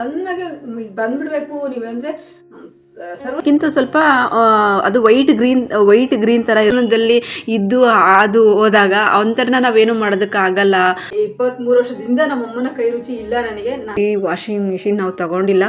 ಚೆನ್ನಾಗಿ ಬಂದ್ಬಿಡ್ಬೇಕು ನೀವಂದ್ರೆ ಸರ್ವಕ್ಕಿಂತ ಕಿಂತ ಸ್ವಲ್ಪ ಅದು ವೈಟ್ ಗ್ರೀನ್ ವೈಟ್ ಗ್ರೀನ್ ತರ ಇರೋದ್ರಲ್ಲಿ ಇದ್ದು ಅದು ಹೋದಾಗ ಒಂಥರನ ನಾವೇನು ಮಾಡೋದಕ್ಕಾಗಲ್ಲ. ಇಪ್ಪತ್ಮೂರು ವರ್ಷದಿಂದ ನಮ್ಮ ಅಮ್ಮನ ಕೈ ರುಚಿ ಇಲ್ಲ ನನಗೆ. ಈ ವಾಷಿಂಗ್ ಮಿಷಿನ್ ನಾವು ತಗೊಂಡಿಲ್ಲ.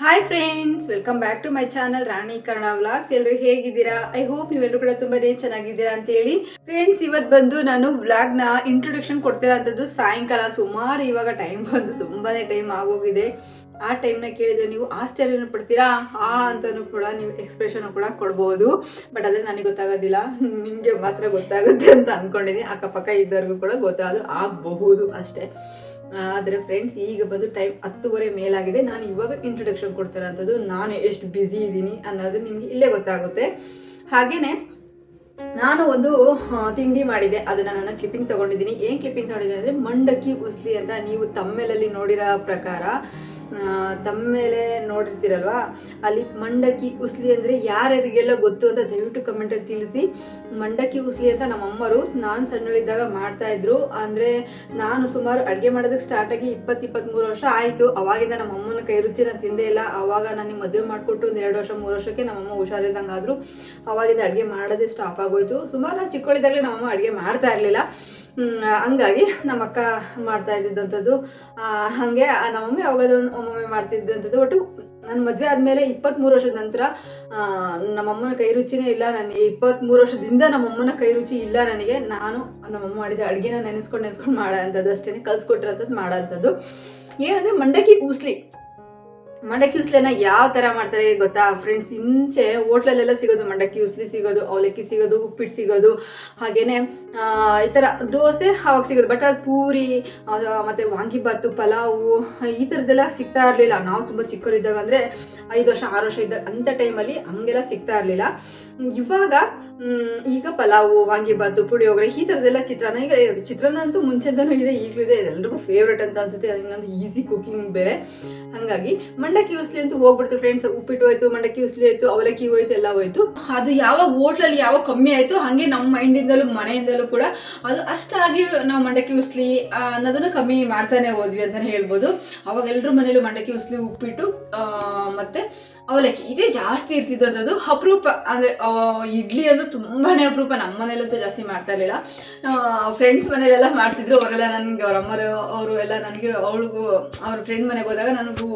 Hi friends welcome back to my channel Rani Karna vlogs ಎಲ್ಲರೂ ಹೇಗಿದ್ದೀರಾ? ಐ ಹೋಪ್ ನೀವೆಲ್ಲರೂ ಕೂಡ ತುಂಬಾನೇ ಚೆನ್ನಾಗಿದ್ದೀರಾ ಅಂತ ಹೇಳಿ. ಫ್ರೆಂಡ್ಸ್ ಇವತ್ತು ಬಂದು ನಾನು ವ್ಲಾಗ್ನ ಇಂಟ್ರೊಡಕ್ಷನ್ ಕೊಡ್ತಿರೋಂಥದ್ದು ಸಾಯಂಕಾಲ, ಸುಮಾರು ಇವಾಗ ಟೈಮ್ ಬಂದು ತುಂಬಾನೇ ಟೈಮ್ ಆಗೋಗಿದೆ. ಆ ಟೈಮ್ನ ಕೇಳಿದ್ರೆ ನೀವು ಆಶ್ಚರ್ಯನ ಪಡ್ತೀರಾ? ಆ ಅಂತಲೂ ಕೂಡ ನೀವು ಎಕ್ಸ್ಪ್ರೆಷನ್ ಕೂಡ ಕೊಡ್ಬೋದು. ಬಟ್ ಅದೇ ನನಗೆ ಗೊತ್ತಾಗೋದಿಲ್ಲ. ನಿಮಗೆ ಮಾತ್ರ ಗೊತ್ತಾಗುತ್ತೆ ಅಂತ ಅಂದ್ಕೊಂಡಿದ್ದೀನಿ ಅಕ್ಕಪಕ್ಕ ಇದ್ದವ್ರಿಗೂ ಕೂಡ ಗೊತ್ತಾದರೂ ಆಗಬಹುದು ಅಷ್ಟೇ. ಆದರೆ ಫ್ರೆಂಡ್ಸ್ ಈಗ ಬಂದು ಟೈಮ್ ಹತ್ತುವರೆ ಮೇಲಾಗಿದೆ. ನಾನು ಇವಾಗ ಇಂಟ್ರೊಡಕ್ಷನ್ ಕೊಡ್ತಿರೋಂಥದ್ದು. ನಾನು ಎಷ್ಟು ಬ್ಯುಸಿ ಇದ್ದೀನಿ ಅನ್ನೋದು ನಿಮಗೆ ಇಲ್ಲೇ ಗೊತ್ತಾಗುತ್ತೆ. ಹಾಗೆಯೇ ನಾನು ಒಂದು ತಿಂಡಿ ಮಾಡಿದೆ. ಅದನ್ನು ನಾನು ಕ್ಲಿಪ್ಪಿಂಗ್ ತೊಗೊಂಡಿದ್ದೀನಿ. ಏನು ಕ್ಲಿಪ್ಪಿಂಗ್ ತೊಗೊಂಡಿದ್ದೀನಿ ಅಂದರೆ, ಮಂಡಕ್ಕಿ ಉಸ್ಲಿ ಅಂತ ನೀವು ತಮ್ಮೆಲಲ್ಲಿ ನೋಡಿರೋ ಪ್ರಕಾರ. ಆ, ತಮ್ಮೇಲೆ ನೋಡಿರ್ತೀರಲ್ವಾ? ಅಲ್ಲಿ ಮಂಡಕ್ಕಿ ಉಸ್ಲಿ ಅಂದರೆ ಯಾರ್ಯಾರಿಗೆಲ್ಲ ಗೊತ್ತು ಅಂತ ದಯವಿಟ್ಟು ಕಮೆಂಟಲ್ಲಿ ತಿಳಿಸಿ. ಮಂಡಕ್ಕಿ ಉಸ್ಲಿ ಅಂತ ನಮ್ಮಮ್ಮರು ನಾನು ಸಣ್ಣಳಿದ್ದಾಗ ಮಾಡ್ತಾಯಿದ್ರು ಅಂದರೆ ನಾನು ಸುಮಾರು ಅಡುಗೆ ಮಾಡೋದಕ್ಕೆ ಸ್ಟಾರ್ಟ್ ಆಗಿ ಇಪ್ಪತ್ತು ಇಪ್ಪತ್ತ್ಮೂರು ವರ್ಷ ಆಯಿತು. ಅವಾಗಿಂದ ನಮ್ಮಮ್ಮನ ಕೈ ರುಚಿ ನಾನು ತಿಂದೇ ಇಲ್ಲ. ಆವಾಗ ನನಗೆ ಮದುವೆ ಮಾಡಿಕೊಟ್ಟು ಒಂದು ಎರಡು ವರ್ಷ ಮೂರು ವರ್ಷಕ್ಕೆ ನಮ್ಮಮ್ಮ ಹುಷಾರಿಲ್ದಂಗೆ ಆದರು ಅವಾಗಿಂದ ಅಡುಗೆ ಮಾಡೋದೇ ಸ್ಟಾಪ್ ಆಗೋಯ್ತು. ಸುಮಾರು ನಾನು ಚಿಕ್ಕವಳಿದ್ದಾಗಲೇ ನಮ್ಮಮ್ಮ ಅಡುಗೆ ಮಾಡ್ತಾ ಇರಲಿಲ್ಲ. ಹಂಗಾಗಿ ನಮ್ಮ ಅಕ್ಕ ಮಾಡ್ತಾ ಇದ್ದಿದ್ದಂಥದ್ದು. ಹಾಗೆ ನಮ್ಮಮ್ಮೆ ಯಾವಾಗಾದ್ರೂ ಒಮ್ಮೊಮ್ಮೆ ಮಾಡ್ತಿದ್ದಂಥದ್ದು. ಒಟ್ಟು ನನ್ನ ಮದುವೆ ಆದಮೇಲೆ ಇಪ್ಪತ್ತ್ಮೂರು ವರ್ಷದ ನಂತರ ನಮ್ಮಮ್ಮನ ಕೈ ರುಚಿನೇ ಇಲ್ಲ. ನನಗೆ ಇಪ್ಪತ್ತ್ಮೂರು ವರ್ಷದಿಂದ ನಮ್ಮಮ್ಮನ ಕೈ ರುಚಿ ಇಲ್ಲ ನನಗೆ. ನಾನು ನಮ್ಮಮ್ಮ ಮಾಡಿದ ಅಡುಗೆನ ನೆನೆಸ್ಕೊಂಡು ನೆನೆಸ್ಕೊಂಡು ಮಾಡೋ ಅಂಥದ್ದು ಅಷ್ಟೇ ಕಲಿಸ್ಕೊಟ್ಟಿರೋಂಥದ್ದು ಮಾಡೋ ಅಂಥದ್ದು. ಏನಂದರೆ, ಮಂಡಕ್ಕಿ ಊಸ್ಲಿ ಮಂಡಕ್ಕಿ ಉಸ್ಲಿನ ಯಾವ ಥರ ಮಾಡ್ತಾರೆ ಗೊತ್ತಾ? ಫ್ರೆಂಡ್ಸ್ ಇಂಚೆ ಹೋಟ್ಲಲ್ಲೆಲ್ಲ ಸಿಗೋದು ಮಂಡಕ್ಕಿ ಉಸ್ಲಿ ಸಿಗೋದು, ಅವಲಕ್ಕಿ ಸಿಗೋದು, ಉಪ್ಪಿಟ್ಟು ಸಿಗೋದು, ಹಾಗೇನೆ ಈ ಥರ ದೋಸೆ ಅವಾಗ ಸಿಗೋದು. ಬಟ್ ಅದು ಪೂರಿ ಮತ್ತು ವಾಂಗಿಬಾತು ಪಲಾವು, ಈ ಥರದ್ದೆಲ್ಲ ಸಿಗ್ತಾ ಇರಲಿಲ್ಲ. ನಾವು ತುಂಬ ಚಿಕ್ಕವರಿದ್ದಾಗ ಅಂದರೆ ಐದು ವರ್ಷ, ಆರು ವರ್ಷ ಇದ್ದಾಗ ಅಂಥ ಟೈಮಲ್ಲಿ ಹಂಗೆಲ್ಲ ಸಿಗ್ತಾ ಇರಲಿಲ್ಲ. ಇವಾಗ ಈಗ ಪಲಾವು ವಾಂಗಿಬಾತು ಪುಳಿಯೋಗರೆ, ಈ ಥರದ್ದೆಲ್ಲ ಚಿತ್ರಾನ್ನ. ಈಗ ಚಿತ್ರಾನ್ನ ಅಂತೂ ಮುಂಚೆಯಿಂದನೂ ಇದೆ, ಈಗಲೂ ಇದೆ. ಎಲ್ರಿಗೂ ಫೇವ್ರೇಟ್ ಅಂತ ಅನ್ಸುತ್ತೆ. ಅದು ಇನ್ನೊಂದು ಈಸಿ ಕುಕಿಂಗ್ ಬೇರೆ. ಹಾಗಾಗಿ, ಮಂಡಕ್ಕಿ ಉಸ್ಲಿ ಅಂತೂ ಹೋಗ್ಬಿಡ್ತು ಫ್ರೆಂಡ್ಸ್ ಉಪ್ಪಿಟ್ಟು ಹೋಯ್ತು, ಮಂಡಕ್ಕಿ ಉಸ್ಲಿ ಆಯಿತು ಅವಲಕ್ಕಿ ಹೋಯ್ತು, ಎಲ್ಲ ಹೋಯ್ತು. ಅದು ಯಾವಾಗ ಹೋಟ್ಲಲ್ಲಿ ಯಾವಾಗ ಕಮ್ಮಿ ಆಯಿತು, ಹಾಗೆ ನಮ್ಮ ಮೈಂಡಿಂದಲೂ, ಮನೆಯಿಂದಲೂ ಕೂಡ ಅದು ಅಷ್ಟಾಗಿ ನಾವು ಮಂಡಕ್ಕಿ ಉಸ್ಲಿ ಅನ್ನೋದನ್ನು ಕಮ್ಮಿ ಮಾಡ್ತಾನೆ ಹೋದ್ವಿ ಅಂತಲೇ ಹೇಳ್ಬೋದು. ಅವಾಗ ಎಲ್ಲರೂ ಮನೇಲಿ ಮಂಡಕ್ಕಿ ಉಸ್ಲಿ, ಉಪ್ಪಿಟ್ಟು ಮತ್ತೆ ಅವಲಕ್ಕಿ. ಇದೇ ಜಾಸ್ತಿ ಇರ್ತಿದ್ದದ್ದು ಅಪರೂಪ, ಅಂದರೆ ಇಡ್ಲಿ ಅಂದ್ರೆ ತುಂಬಾನೇ ಅಪರೂಪ. ನಮ್ಮ ಮನೇಲಂತೂ ಜಾಸ್ತಿ ಮಾಡ್ತಾ ಇರಲಿಲ್ಲ. ಫ್ರೆಂಡ್ಸ್ ಮನೇಲೆಲ್ಲ ಮಾಡ್ತಿದ್ರು. ಅವರೆಲ್ಲ ನನಗೆ, ಅವ್ರ ಅಮ್ಮರು, ಅವರು ಎಲ್ಲ ನನಗೆ, ಅವಳಿಗೂ, ಅವ್ರ ಫ್ರೆಂಡ್ ಮನೆಗೆ ಹೋದಾಗ ನನಗೂ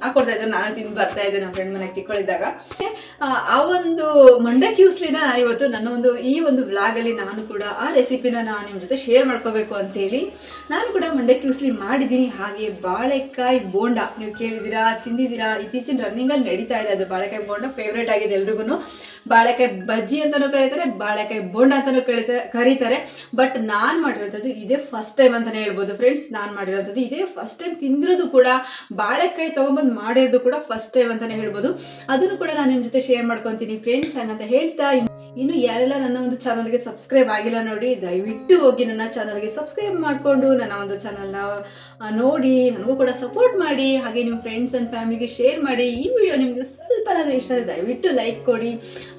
ಹಾಕೊಡ್ತಾ ಇದ್ರು ನಾನು ತಿಂದು ಬರ್ತಾ ಇದ್ದೆ ನಮ್ಮ ಫ್ರೆಂಡ್ ಮನೆಗೆ ಚಿಕ್ಕವಳಿದ್ದಾಗ ಆ, ಒಂದು ಮಂಡಕ್ಕಿ ಉಸ್ಲಿನ ನಾನು ಇವತ್ತು ನನ್ನ ಒಂದು ಈ ಒಂದು ವ್ಲಾಗಲ್ಲಿ ನಾನು ಕೂಡ ಆ ರೆಸಿಪಿನ ನಾನು ನಿಮ್ಮ ಜೊತೆ ಶೇರ್ ಮಾಡ್ಕೋಬೇಕು ಅಂತೇಳಿ ನಾನು ಕೂಡ ಮಂಡಕ್ಕಿ ಉಸ್ಲಿ ಮಾಡಿದ್ದೀನಿ. ಹಾಗೆ ಬಾಳೆಕಾಯಿ ಬೋಂಡ ನೀವು ಕೇಳಿದ್ದೀರಾ ತಿಂದಿದ್ದೀರಾ ಇತ್ತೀಚಿನ ರನ್ನಿಂಗಲ್ಲಿ ನಡೀತಾ ಇದೆ ಅದು ಬಾಳೆಕಾಯಿ ಬೋಂಡ ಫೇವ್ರೇಟ್ ಆಗಿದೆ ಎಲ್ರಿಗೂ ಬಾಳೆಕಾಯಿ ಬಜ್ಜಿ ಅಂತಲೂ ಕರೀತಾರೆ ಬಾಳೆಕಾಯಿ ಬೋಂಡ ಅಂತಲೂ ಕರೀತಾರೆ ಕರೀತಾರೆ. ಬಟ್ ನಾನು ಮಾಡಿರೋಂಥದ್ದು ಇದೇ ಫಸ್ಟ್ ಟೈಮ್ ಅಂತಲೇ ಹೇಳ್ಬೋದು ಫ್ರೆಂಡ್ಸ್ ನಾನು ಮಾಡಿರೋಂಥದ್ದು ಇದೇ ಫಸ್ಟ್ ಟೈಮ್ ತಿಂದಿರೋದು ಕೂಡ ಬಾಳೆಕಾಯಿ ತೊಗೊಂಬಂದು ಮಾಡಿರೋದು ಕೂಡ ಫಸ್ಟ್ ಟೈಮ್ ಅಂತಾನೆ ಹೇಳ್ಬೋದು. ಅದನ್ನು ಕೂಡ ನಾನು ನಿಮ್ಮ ಜೊತೆ ಶೇರ್ ಮಾಡ್ಕೊತೀನಿ ಫ್ರೆಂಡ್ಸ್ ಹಂಗಂತ ಹೇಳ್ತಾ ಇನ್ನು- ಇನ್ನು ಯಾರೆಲ್ಲ ನನ್ನ ಒಂದು ಚಾನಲ್ಗೆ ಸಬ್ಸ್ಕ್ರೈಬ್ ಆಗಿಲ್ಲ ನೋಡಿ, ದಯವಿಟ್ಟು ಹೋಗಿ ನನ್ನ ಚಾನಲ್ಗೆ ಸಬ್ಸ್ಕ್ರೈಬ್ ಮಾಡಿಕೊಂಡು ನನ್ನ ಒಂದು ಚಾನಲ್ನ ನೋಡಿ, ನನಗೂ ಕೂಡ ಸಪೋರ್ಟ್ ಮಾಡಿ, ಹಾಗೆ ನಿಮ್ಮ ಫ್ರೆಂಡ್ಸ್ ಆ್ಯಂಡ್ ಫ್ಯಾಮಿಲಿಗೆ ಶೇರ್ ಮಾಡಿ, ಈ ವಿಡಿಯೋ ನಿಮಗೆ ಇಷ್ಟ ಆದರೆ ದಯವಿಟ್ಟು ಲೈಕ್ ಕೊಡಿ.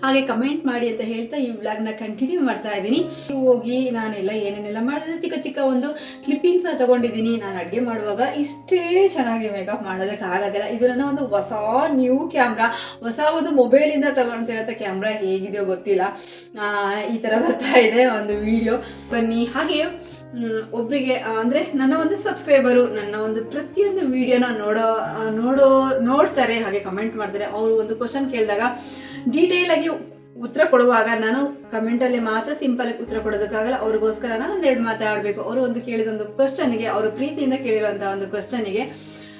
ಹಾಗೆ ಕಮೆಂಟ್ ಮಾಡಿ ಅಂತ ಹೇಳ್ತಾ ಈ ವ್ಲಾಗ್ನ ಕಂಟಿನ್ಯೂ ಮಾಡ್ತಾ ಇದ್ದೀನಿ. ಹೋಗಿ ನಾನೆಲ್ಲ ಏನೇನೆಲ್ಲ ಮಾಡಿದ್ರೆ ಚಿಕ್ಕ ಚಿಕ್ಕ ಒಂದು ಕ್ಲಿಪ್ಪಿಂಗ್ಸ್ನ ತಗೊಂಡಿದ್ದೀನಿ. ನಾನು ಅಡುಗೆ ಮಾಡುವಾಗ ಇಷ್ಟೇ ಚೆನ್ನಾಗಿ ಮೇಕಪ್ ಮಾಡೋದಕ್ಕೆ ಆಗೋದಿಲ್ಲ. ಇದು ನನ್ನ ಒಂದು ಹೊಸ ನ್ಯೂ ಕ್ಯಾಮ್ರಾ ಹೊಸ ಒಂದು ಮೊಬೈಲಿಂದ ತೊಗೊಳ್ತಿರೋಂಥ ಕ್ಯಾಮ್ರಾ ಹೇಗಿದೆಯೋ ಗೊತ್ತಿಲ್ಲ. ಈ ಥರ ಬರ್ತಾ ಇದೆ ಒಂದು ವಿಡಿಯೋ ಬನ್ನಿ. ಹಾಗೆ ಮ್, ಅಂದರೆ ನನ್ನ ಒಂದು ಸಬ್ಸ್ಕ್ರೈಬರು ನನ್ನ ಒಂದು ಪ್ರತಿಯೊಂದು ವಿಡಿಯೋನ ನೋಡೋ ನೋಡೋ ನೋಡ್ತಾರೆ ಹಾಗೆ ಕಮೆಂಟ್ ಮಾಡ್ತಾರೆ. ಅವರು ಒಂದು ಕ್ವಶನ್ ಕೇಳಿದಾಗ ಡೀಟೇಲ್ ಆಗಿ ಉತ್ತರ ಕೊಡುವಾಗ ನಾನು ಕಮೆಂಟಲ್ಲಿ ಮಾತ್ರ ಸಿಂಪಲ್ ಉತ್ತರ ಕೊಡೋದಕ್ಕಾಗಲ್ಲ. ಅವ್ರಿಗೋಸ್ಕರ ನಾನು ಒಂದೆರಡು ಮಾತಾಡಬೇಕು ಅವರು ಒಂದು ಕೇಳಿದ ಒಂದು ಕ್ವಶನ್ಗೆ ಅವರು ಪ್ರೀತಿಯಿಂದ ಕೇಳಿರುವಂಥ ಒಂದು ಕ್ವಶನ್ಗೆ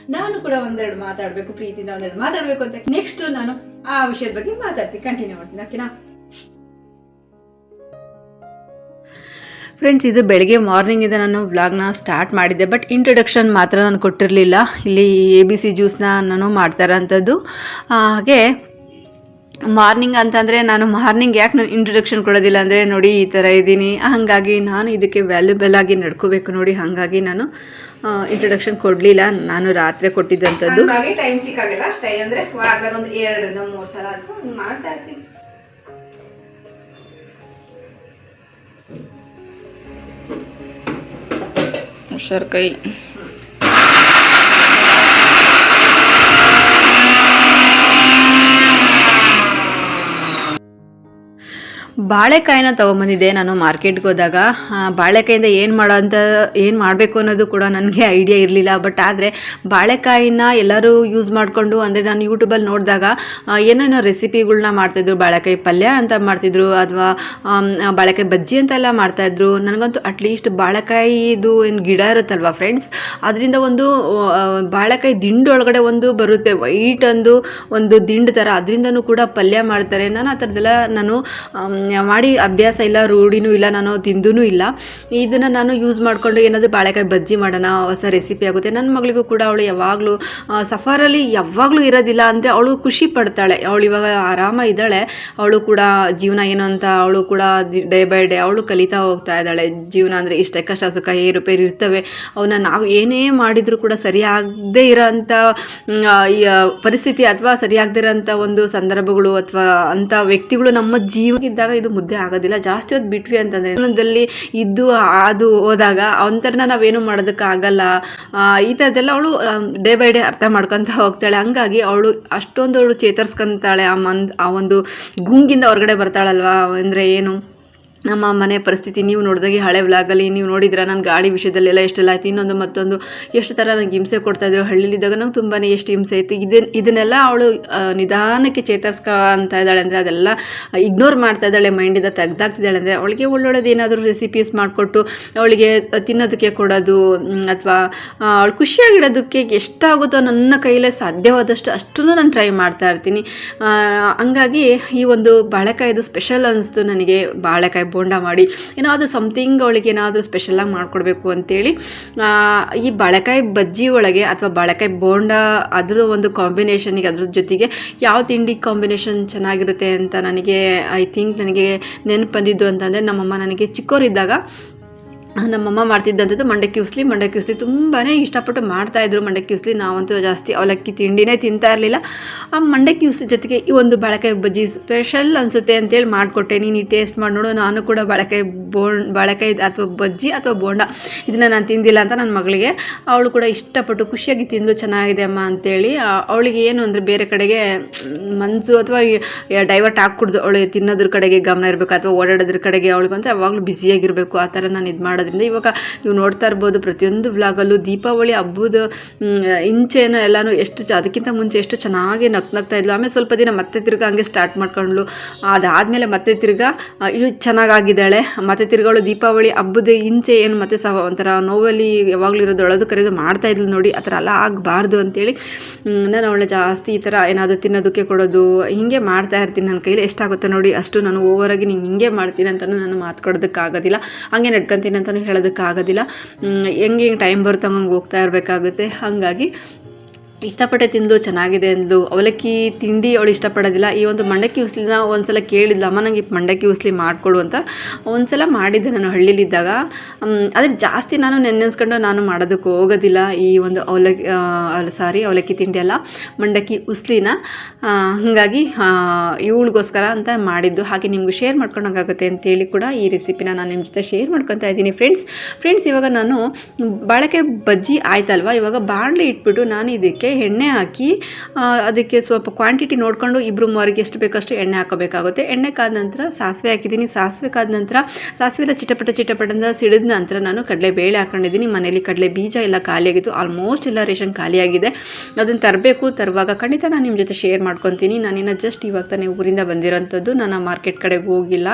ನಾನು ಕೂಡ ಒಂದೆರಡು ಮಾತಾಡಬೇಕು. ಪ್ರೀತಿಯಿಂದ ಒಂದೆರಡು ಮಾತಾಡಬೇಕು ಅಂತ. ನೆಕ್ಸ್ಟ್ ನಾನು ಆ ವಿಷಯದ ಬಗ್ಗೆ ಮಾತಾಡ್ತೀನಿ. ಕಂಟಿನ್ಯೂ ಮಾಡ್ತೀನಿ. ಓಕೆನಾ ಫ್ರೆಂಡ್ಸ್ ಇದು ಬೆಳಗ್ಗೆ ಮಾರ್ನಿಂಗಿಂದ ನಾನು ವ್ಲಾಗ್ನ ಸ್ಟಾರ್ಟ್ ಮಾಡಿದ್ದೆ ಬಟ್ ಇಂಟ್ರೊಡಕ್ಷನ್ ಮಾತ್ರ ನಾನು ಕೊಟ್ಟಿರಲಿಲ್ಲ. ಇಲ್ಲಿ ಎ ಬಿ ಸಿ ಜ್ಯೂಸ್ನ ನಾನು ಮಾಡ್ತಾ ಇರೋಂಥದ್ದು ಹಾಗೆ ಮಾರ್ನಿಂಗ್ ಅಂತಂದರೆ ನಾನು ಮಾರ್ನಿಂಗ್ ಯಾಕೆ ನಾನು ಇಂಟ್ರೊಡಕ್ಷನ್ ಕೊಡೋದಿಲ್ಲ ಅಂದರೆ ನೋಡಿ ಈ ಥರ ಇದ್ದೀನಿ. ಹಾಗಾಗಿ ನಾನು ಇದಕ್ಕೆ ವ್ಯಾಲ್ಯೂಬಲ್ ಆಗಿ ನಡ್ಕೋಬೇಕು ನೋಡಿ, ಹಾಗಾಗಿ ನಾನು ಇಂಟ್ರೊಡಕ್ಷನ್ ಕೊಡಲಿಲ್ಲ. ನಾನು ರಾತ್ರಿ ಕೊಟ್ಟಿದ್ದಂಥದ್ದು ಟೈಮ್ ಸಿಕ್ಕಾಗಿಲ್ಲ. ಟೈ ಅಂದರೆ ಒಂದು ಎರಡರಿಂದ ಮೂರು ಸಲ ಮಾಡ್ತಾ ಇರ್ತೀನಿ. ಹುಷಾರ್ ಕೈ ಬಾಳೆಕಾಯಿನ ತೊಗೊಂಬಂದಿದ್ದೆ ನಾನು ಮಾರ್ಕೆಟ್ಗೆ ಹೋದಾಗ. ಬಾಳೆಕಾಯಿಂದ ಏನು ಮಾಡೋ ಅಂತ ಏನು ಮಾಡಬೇಕು ಅನ್ನೋದು ಕೂಡ ನನಗೆ ಐಡಿಯಾ ಇರಲಿಲ್ಲ. ಬಟ್ ಆದರೆ ಬಾಳೆಕಾಯಿನ ಎಲ್ಲರೂ ಯೂಸ್ ಮಾಡಿಕೊಂಡು, ಅಂದರೆ ನಾನು ಯೂಟ್ಯೂಬಲ್ಲಿ ನೋಡಿದಾಗ ಏನೇನೋ ರೆಸಿಪಿಗಳನ್ನ ಮಾಡ್ತಾಯಿದ್ರು ಬಾಳೆಕಾಯಿ ಪಲ್ಯ ಅಂತ ಮಾಡ್ತಿದ್ರು, ಅಥವಾ ಬಾಳೆಕಾಯಿ ಬಜ್ಜಿ ಅಂತೆಲ್ಲ ಮಾಡ್ತಾಯಿದ್ರು ನನಗಂತೂ ಅಟ್ಲೀಸ್ಟ್ ಬಾಳೆಕಾಯಿದು ಏನು ಗಿಡ ಇರುತ್ತಲ್ವ ಫ್ರೆಂಡ್ಸ್ ಅದರಿಂದ ಒಂದು ಬಾಳೆಕಾಯಿ ದಿಂಡು ಒಳಗಡೆ ಒಂದು ಬರುತ್ತೆ. ವೈಟ್ ಒಂದು ಒಂದು ದಿಂಡು ಥರ ಅದರಿಂದನೂ ಕೂಡ ಪಲ್ಯ ಮಾಡ್ತಾರೆ. ನಾನು ಆ ಥರದ್ದೆಲ್ಲ ನಾನು ಮಾಡಿ ಅಭ್ಯಾಸ ಇಲ್ಲ, ರೂಢಿನೂ ಇಲ್ಲ, ನಾನು ತಿಂದೂ ಇಲ್ಲ. ಇದನ್ನು ನಾನು ಯೂಸ್ ಮಾಡಿಕೊಂಡು ಏನಾದರೂ ಬಾಳೆಕಾಯಿ ಬಜ್ಜಿ ಮಾಡೋಣ, ಹೊಸ ರೆಸಿಪಿ ಆಗುತ್ತೆ. ನನ್ನ ಮಗಳಿಗೂ ಕೂಡ ಅವಳು ಯಾವಾಗಲೂ ಸಫಾರಲ್ಲಿ ಯಾವಾಗಲೂ ಇರೋದಿಲ್ಲ ಅಂದರೆ ಅವಳು ಖುಷಿ ಪಡ್ತಾಳೆ. ಅವಳು ಇವಾಗ ಆರಾಮ ಇದ್ದಾಳೆ. ಅವಳು ಕೂಡ ಜೀವನ ಏನು ಅಂತ ಅವಳು ಕೂಡ ಡೇ ಬೈ ಡೇ ಅವಳು ಕಲಿತಾ ಹೋಗ್ತಾ ಇದ್ದಾಳೆ. ಜೀವನ ಅಂದರೆ ಇಷ್ಟೇ, ಕಷ್ಟ, ಸುಖ ಏರುಪೇರು ಇರ್ತವೆ. ಅವನ್ನ ನಾವು ಏನೇ ಮಾಡಿದರೂ ಕೂಡ ಸರಿಯಾಗದೇ ಇರೋಂಥ ಪರಿಸ್ಥಿತಿ ಅಥವಾ ಸರಿಯಾಗದೇ ಇರೋಂಥ ಒಂದು ಸಂದರ್ಭಗಳು ಅಥವಾ ಅಂಥ ವ್ಯಕ್ತಿಗಳು ನಮ್ಮ ಜೀವನಕ್ಕಿದ್ದಾಗ ಇದು ಮುದ್ದೆ ಆಗೋದಿಲ್ಲ. ಜಾಸ್ತಿ ಹೊತ್ತು ಬಿಟ್ವಿ ಅಂತಂದರೆ ಜೀವನದಲ್ಲಿ ಇದ್ದು ಅದು ಹೋದಾಗ ಒಂಥರನ ನಾವೇನು ಮಾಡೋದಕ್ಕೆ ಆಗಲ್ಲ. ಈ ಥರದ್ದೆಲ್ಲ ಅವಳು ಡೇ ಬೈ ಡೇ ಅರ್ಥ ಮಾಡ್ಕೊತ ಹೋಗ್ತಾಳೆ. ಹಂಗಾಗಿ ಅವಳು ಅಷ್ಟೊಂದು ಅವಳು ಚೇತರಿಸ್ಕೊಂತಾಳೆ ಆ ಮಂದ್, ಆ ಒಂದು ಗುಂಗಿಂದ ಹೊರಗಡೆ ಬರ್ತಾಳಲ್ವಾ ಅಂದರೆ ಏನು? ನಮ್ಮ ಮನೆ ಪರಿಸ್ಥಿತಿ, ನೀವು ನೋಡಿದಾಗೆ ಹಳೆ ವ್ಲಾಗಲ್ಲಿ, ನೀವು ನೋಡಿದ್ರೆ ನನ್ನ ಗಾಡಿ ವಿಷಯದಲ್ಲೆಲ್ಲ ಎಷ್ಟೆಲ್ಲ ಆಯ್ತು, ಇನ್ನೊಂದು ಮತ್ತೊಂದು, ಎಷ್ಟು ಥರ ನನಗೆ ಹಿಂಸೆ ಕೊಡ್ತಾಯಿದ್ರು ಹಳ್ಳಿಲಿದ್ದಾಗ ನಂಗೆ ತುಂಬಾ ಎಷ್ಟು ಹಿಂಸೆ ಇತ್ತು. ಇದನ್ನ ಇದನ್ನೆಲ್ಲ ಅವಳು ನಿಧಾನಕ್ಕೆ ಚೇತರಿಸ್ಕ ಅಂತ ಇದ್ದಾಳೆ ಅಂದರೆ ಅದೆಲ್ಲ ಇಗ್ನೋರ್ ಮಾಡ್ತಾ ಇದ್ದಾಳೆ ಮೈಂಡಿಂದ ತೆಗ್ದಾಕ್ತಿದ್ದಾಳೆ ಅಂದರೆ ಅವಳಿಗೆ ಒಳ್ಳೊಳ್ಳೆದು ಏನಾದರೂ ರೆಸಿಪೀಸ್ ಮಾಡಿಕೊಟ್ಟು, ಅವಳಿಗೆ ತಿನ್ನೋದಕ್ಕೆ ಕೊಡೋದು ಅಥವಾ ಅವಳು ಖುಷಿಯಾಗಿಡೋದಕ್ಕೆ ಎಷ್ಟಾಗುತ್ತೋ ನನ್ನ ಕೈಯಲ್ಲೇ ಸಾಧ್ಯವಾದಷ್ಟು ಅಷ್ಟೂ ನಾನು ಟ್ರೈ ಮಾಡ್ತಾ ಇರ್ತೀನಿ. ಹಂಗಾಗಿ ಈ ಒಂದು ಬಾಳೆಕಾಯಿದು ಸ್ಪೆಷಲ್ ಅನ್ನಿಸ್ತು ನನಗೆ. ಬಾಳೆಕಾಯಿ ಬೋಂಡ ಮಾಡಿ ಏನಾದರೂ ಸಮಥಿಂಗ್ ಅವಳಿಗೆ ಏನಾದರೂ ಸ್ಪೆಷಲಾಗಿ ಮಾಡಿಕೊಡ್ಬೇಕು ಅಂತೇಳಿ ಈ ಬಾಳೆಕಾಯಿ ಬಜ್ಜಿ ಒಳಗೆ ಅಥವಾ ಬಾಳೆಕಾಯಿ ಬೋಂಡ ಅದರ ಒಂದು ಕಾಂಬಿನೇಷನಿಗೆ ಅದ್ರ ಜೊತೆಗೆ ಯಾವ ತಿಂಡಿ ಕಾಂಬಿನೇಷನ್ ಚೆನ್ನಾಗಿರುತ್ತೆ ಅಂತ ನನಗೆ ಐ ಥಿಂಕ್ ನನಗೆ ನೆನಪು ಬಂದಿದ್ದು ಅಂತಂದರೆ ನಮ್ಮಮ್ಮ ನನಗೆ ಚಿಕ್ಕವರಿದ್ದಾಗ ಆ, ನಮ್ಮಮ್ಮ ಮಾಡ್ತಿದ್ದಂಥದ್ದು ಮಂಡಕ್ಕಿ ಉಸ್ಲಿ. ಮಂಡಕ್ಕಿ ಉಸ್ಲಿ ತುಂಬಾ ಇಷ್ಟಪಟ್ಟು ಮಾಡ್ತಾಯಿದ್ರು ಮಂಡಕ್ಕಿ ಉಸ್ಲಿ ನಾವಂತೂ ಜಾಸ್ತಿ ಅವಲಕ್ಕಿ ತಿಂಡಿನೇ ತಿಂತಾ ಇರಲಿಲ್ಲ. ಆ ಮಂಡಕ್ಕಿ ಉಸ್ಲಿ ಜೊತೆಗೆ ಈ ಒಂದು ಬಾಳೆಕಾಯಿ ಬಜ್ಜಿ ಸ್ಪೆಷಲ್ ಅನಿಸುತ್ತೆ ಅಂತೇಳಿ ಮಾಡಿಕೊಟ್ಟೆ. ನೀನು ಟೇಸ್ಟ್ ಮಾಡಿ ನೋಡು. ನಾನು ಕೂಡ ಬಾಳೆಕಾಯಿ ಬೋಂಡ್, ಬಾಳೆಕಾಯಿ ಅಥವಾ ಬಜ್ಜಿ ಅಥವಾ ಬೋಂಡ ಇದನ್ನು ನಾನು ತಿಂದಿಲ್ಲ ಅಂತ ನನ್ನ ಮಗಳಿಗೆ. ಅವಳು ಕೂಡ ಇಷ್ಟಪಟ್ಟು ಖುಷಿಯಾಗಿ ತಿಂದು ಚೆನ್ನಾಗಿದೆ ಅಮ್ಮ ಅಂತೇಳಿ. ಅವಳಿಗೆ ಏನು ಅಂದರೆ ಬೇರೆ ಕಡೆಗೆ ಮನಸ್ಸು ಅಥವಾ ಡೈವರ್ಟ್ ಹಾಕ್ಕೊಡ್ದು ಅವಳು ತಿನ್ನೋದ್ರ ಕಡೆಗೆ ಗಮನ ಇರಬೇಕು. ಅಥವಾ ಓಡಾಡೋದ್ರ ಕಡೆಗೆ ಅವಳಿಗಂತ ಯಾವಾಗಲೂ ಬ್ಯುಸಿಯಾಗಿರಬೇಕು ಆ ಥರ ನಾನು ಇದು ಮಾಡೋದ್ರಿಂದ ಇವಾಗ ನೀವು ನೋಡ್ತಾ ಇರ್ಬೋದು ಪ್ರತಿಯೊಂದು ವ್ಲಾಗಲ್ಲೂ ದೀಪಾವಳಿ ಹಬ್ಬದ ಇಂಚೇನ ಎಲ್ಲನೂ ಎಷ್ಟು ಅದಕ್ಕಿಂತ ಮುಂಚೆ ಎಷ್ಟು ಚೆನ್ನಾಗಿ ನಕ್ ನಗ್ತಾ ಇದ್ಲು. ಆಮೇಲೆ ಸ್ವಲ್ಪ ದಿನ ಮತ್ತೆ ತಿರ್ಗಾ ಹಂಗೆ ಸ್ಟಾರ್ಟ್ ಮಾಡ್ಕೊಂಡ್ಲು ಅದಾದಮೇಲೆ ಮತ್ತೆ ತಿರ್ಗಾ ಇದು ಚೆನ್ನಾಗಾಗಿದ್ದಾಳೆ. ಮತ್ತೆ ತಿರ್ಗಳು ದೀಪಾವಳಿ ಹಬ್ಬದ ಇಂಚೆ ಏನು ಮತ್ತೆ ಸಹ ಒಂಥರ ನೋವಲ್ಲಿ ಯಾವಾಗಲೂ ಇರೋದು ಒಳದು ಕರೆದು ಮಾಡ್ತಾ ಇದ್ಲು ನೋಡಿ, ಆ ಥರ ಎಲ್ಲ ಆಗಬಾರ್ದು ಅಂತೇಳಿ. ನಾನು ಅವಳ ಜಾಸ್ತಿ ಈ ಥರ ಏನಾದರೂ ತಿನ್ನೋದಕ್ಕೆ ಕೊಡೋದು, ಹಿಂಗೆ ಮಾಡ್ತಾ ಇರ್ತೀನಿ. ನನ್ನ ಕೈಲಿ ಎಷ್ಟಾಗುತ್ತೆ ನೋಡಿ, ಅಷ್ಟು ನಾನು ಓವರಾಗಿ ನೀನು ಹಿಂಗೆ ಮಾಡ್ತೀನಿ ಅಂತಲೂ ನಾನು ಮಾತು ಕೊಡೋದಕ್ಕಾಗೋದಿಲ್ಲ. ಹಂಗೆ ನಡ್ಕೊತೀನಿ ಅಂತಲೂ ಹೇಳೋದಕ್ಕಾಗೋದಿಲ್ಲ. ಹೆಂಗೆ ಟೈಮ್ ಬರುತ್ತೆ ಹಂಗೆ ಹೋಗ್ತಾ ಇರಬೇಕಾಗುತ್ತೆ. ಹಾಗಾಗಿ ಇಷ್ಟಪಟ್ಟೆ ತಿಂದ್ಲು, ಚೆನ್ನಾಗಿದೆ ಅಂದ್ಲು. ಅವಲಕ್ಕಿ ತಿಂಡಿ ಅವಳು ಇಷ್ಟಪಡೋದಿಲ್ಲ. ಈ ಒಂದು ಮಂಡಕ್ಕಿ ಉಸ್ಲಿನ ಒಂದ್ಸಲ ಕೇಳಿದ್ಲು, ಅಮ್ಮ ನನಗೆ ಮಂಡಕ್ಕಿ ಉಸ್ಲಿ ಮಾಡಿಕೊಡು ಅಂತ. ಒಂದ್ಸಲ ಮಾಡಿದ್ದೆ ನಾನು ಹಳ್ಳಿಲಿದ್ದಾಗ. ಆದರೆ ಜಾಸ್ತಿ ನಾನು ನೆನೆಸ್ಕೊಂಡು ನಾನು ಮಾಡೋದಕ್ಕೆ ಹೋಗೋದಿಲ್ಲ ಈ ಒಂದು ಅವಲಕ್ಕಿ ಸಾರಿ, ಅವಲಕ್ಕಿ ತಿಂಡಿ ಅಲ್ಲ, ಮಂಡಕ್ಕಿ ಉಸ್ಲಿನ. ಹಾಗಾಗಿ ಇವಳಿಗೋಸ್ಕರ ಅಂತ ಮಾಡಿದ್ದು. ಹಾಗೆ ನಿಮಗೂ ಶೇರ್ ಮಾಡ್ಕೊಂಡಂಗಾಗುತ್ತೆ ಅಂತೇಳಿ ಕೂಡ ಈ ರೆಸಿಪಿನ ನಾನು ನಿಮ್ಮ ಜೊತೆ ಶೇರ್ ಮಾಡ್ಕೊತಾ ಇದ್ದೀನಿ ಫ್ರೆಂಡ್ಸ್. ಫ್ರೆಂಡ್ಸ್, ಇವಾಗ ನಾನು ಬಾಳೆಕಾಯಿ ಬಜ್ಜಿ ಆಯ್ತಲ್ವ? ಇವಾಗ ಬಾಣಲೆ ಇಟ್ಬಿಟ್ಟು ನಾನು ಇದಕ್ಕೆ ಎಣ್ಣೆ ಹಾಕಿ ಅದಕ್ಕೆ ಸ್ವಲ್ಪ ಕ್ವಾಂಟಿಟಿ ನೋಡಿಕೊಂಡು ಇಬ್ಬರು ಮೂವರಿಗೆ ಎಷ್ಟು ಬೇಕಷ್ಟು ಎಣ್ಣೆ ಹಾಕೋಬೇಕಾಗುತ್ತೆ. ಎಣ್ಣೆ ಕಾದ ನಂತರ ಸಾಸಿವೆ ಹಾಕಿದ್ದೀನಿ. ಸಾಸಿವೆ ಕಾದ ನಂತರ ಸಾಸಿವೆ ಎಲ್ಲ ಚಿಟಪಟ ಚಿಟಪಟ ಅಂತ ಸಿಡಿದ ನಂತರ ನಾನು ಕಡಲೆ ಬೇಳೆ ಹಾಕೊಂಡಿದ್ದೀನಿ. ಮನೆಯಲ್ಲಿ ಕಡಲೆ ಬೀಜ ಎಲ್ಲ ಖಾಲಿಯಾಗಿತ್ತು ಆಲ್ಮೋಸ್ಟ್ ಎಲ್ಲ ರೇಷನ್ ಖಾಲಿಯಾಗಿದೆ. ಅದನ್ನು ತರಬೇಕು. ತರುವಾಗ ಖಂಡಿತ ನಾನು ನಿಮ್ಮ ಜೊತೆ ಶೇರ್ ಮಾಡ್ಕೊತೀನಿ. ನಾನಿನ್ನು ಜಸ್ಟ್ ಇವಾಗ ತಾನೇ ಊರಿಂದ ಬಂದಿರೋಂಥದ್ದು. ನಾನು ಮಾರ್ಕೆಟ್ ಕಡೆಗೆ ಹೋಗಿಲ್ಲ.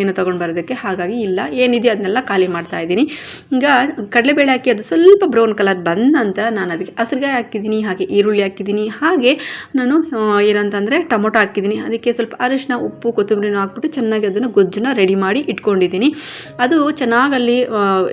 ಏನು ತೊಗೊಂಡು ಬರೋದಕ್ಕೆ ಹಾಗಾಗಿ ಇಲ್ಲ. ಏನಿದೆ ಅದನ್ನೆಲ್ಲ ಖಾಲಿ ಮಾಡ್ತಾ ಇದ್ದೀನಿ. ಈಗ ಕಡಲೆಬೇಳೆ ಹಾಕಿ ಅದು ಸ್ವಲ್ಪ ಬ್ರೌನ್ ಕಲರ್ ಬಂದ ನಂತರ ನಾನು ಅದಕ್ಕೆ ಹಸಿರುಗಾಯಿ ಹಾಕಿದ್ದೀನಿ, ಹಾಗೆ ಈರುಳ್ಳಿ ಹಾಕಿದ್ದೀನಿ, ಹಾಗೆ ನಾನು ಏನಂತಂದರೆ ಟೊಮೊಟೊ ಹಾಕಿದ್ದೀನಿ. ಅದಕ್ಕೆ ಸ್ವಲ್ಪ ಅರಿಶಿನ, ಉಪ್ಪು, ಕೊತ್ತಂಬರಿನೂ ಹಾಕ್ಬಿಟ್ಟು ಚೆನ್ನಾಗಿ ಅದನ್ನು ಗೊಜ್ಜನ್ನ ರೆಡಿ ಮಾಡಿ ಇಟ್ಕೊಂಡಿದ್ದೀನಿ. ಅದು ಚೆನ್ನಾಗಲ್ಲಿ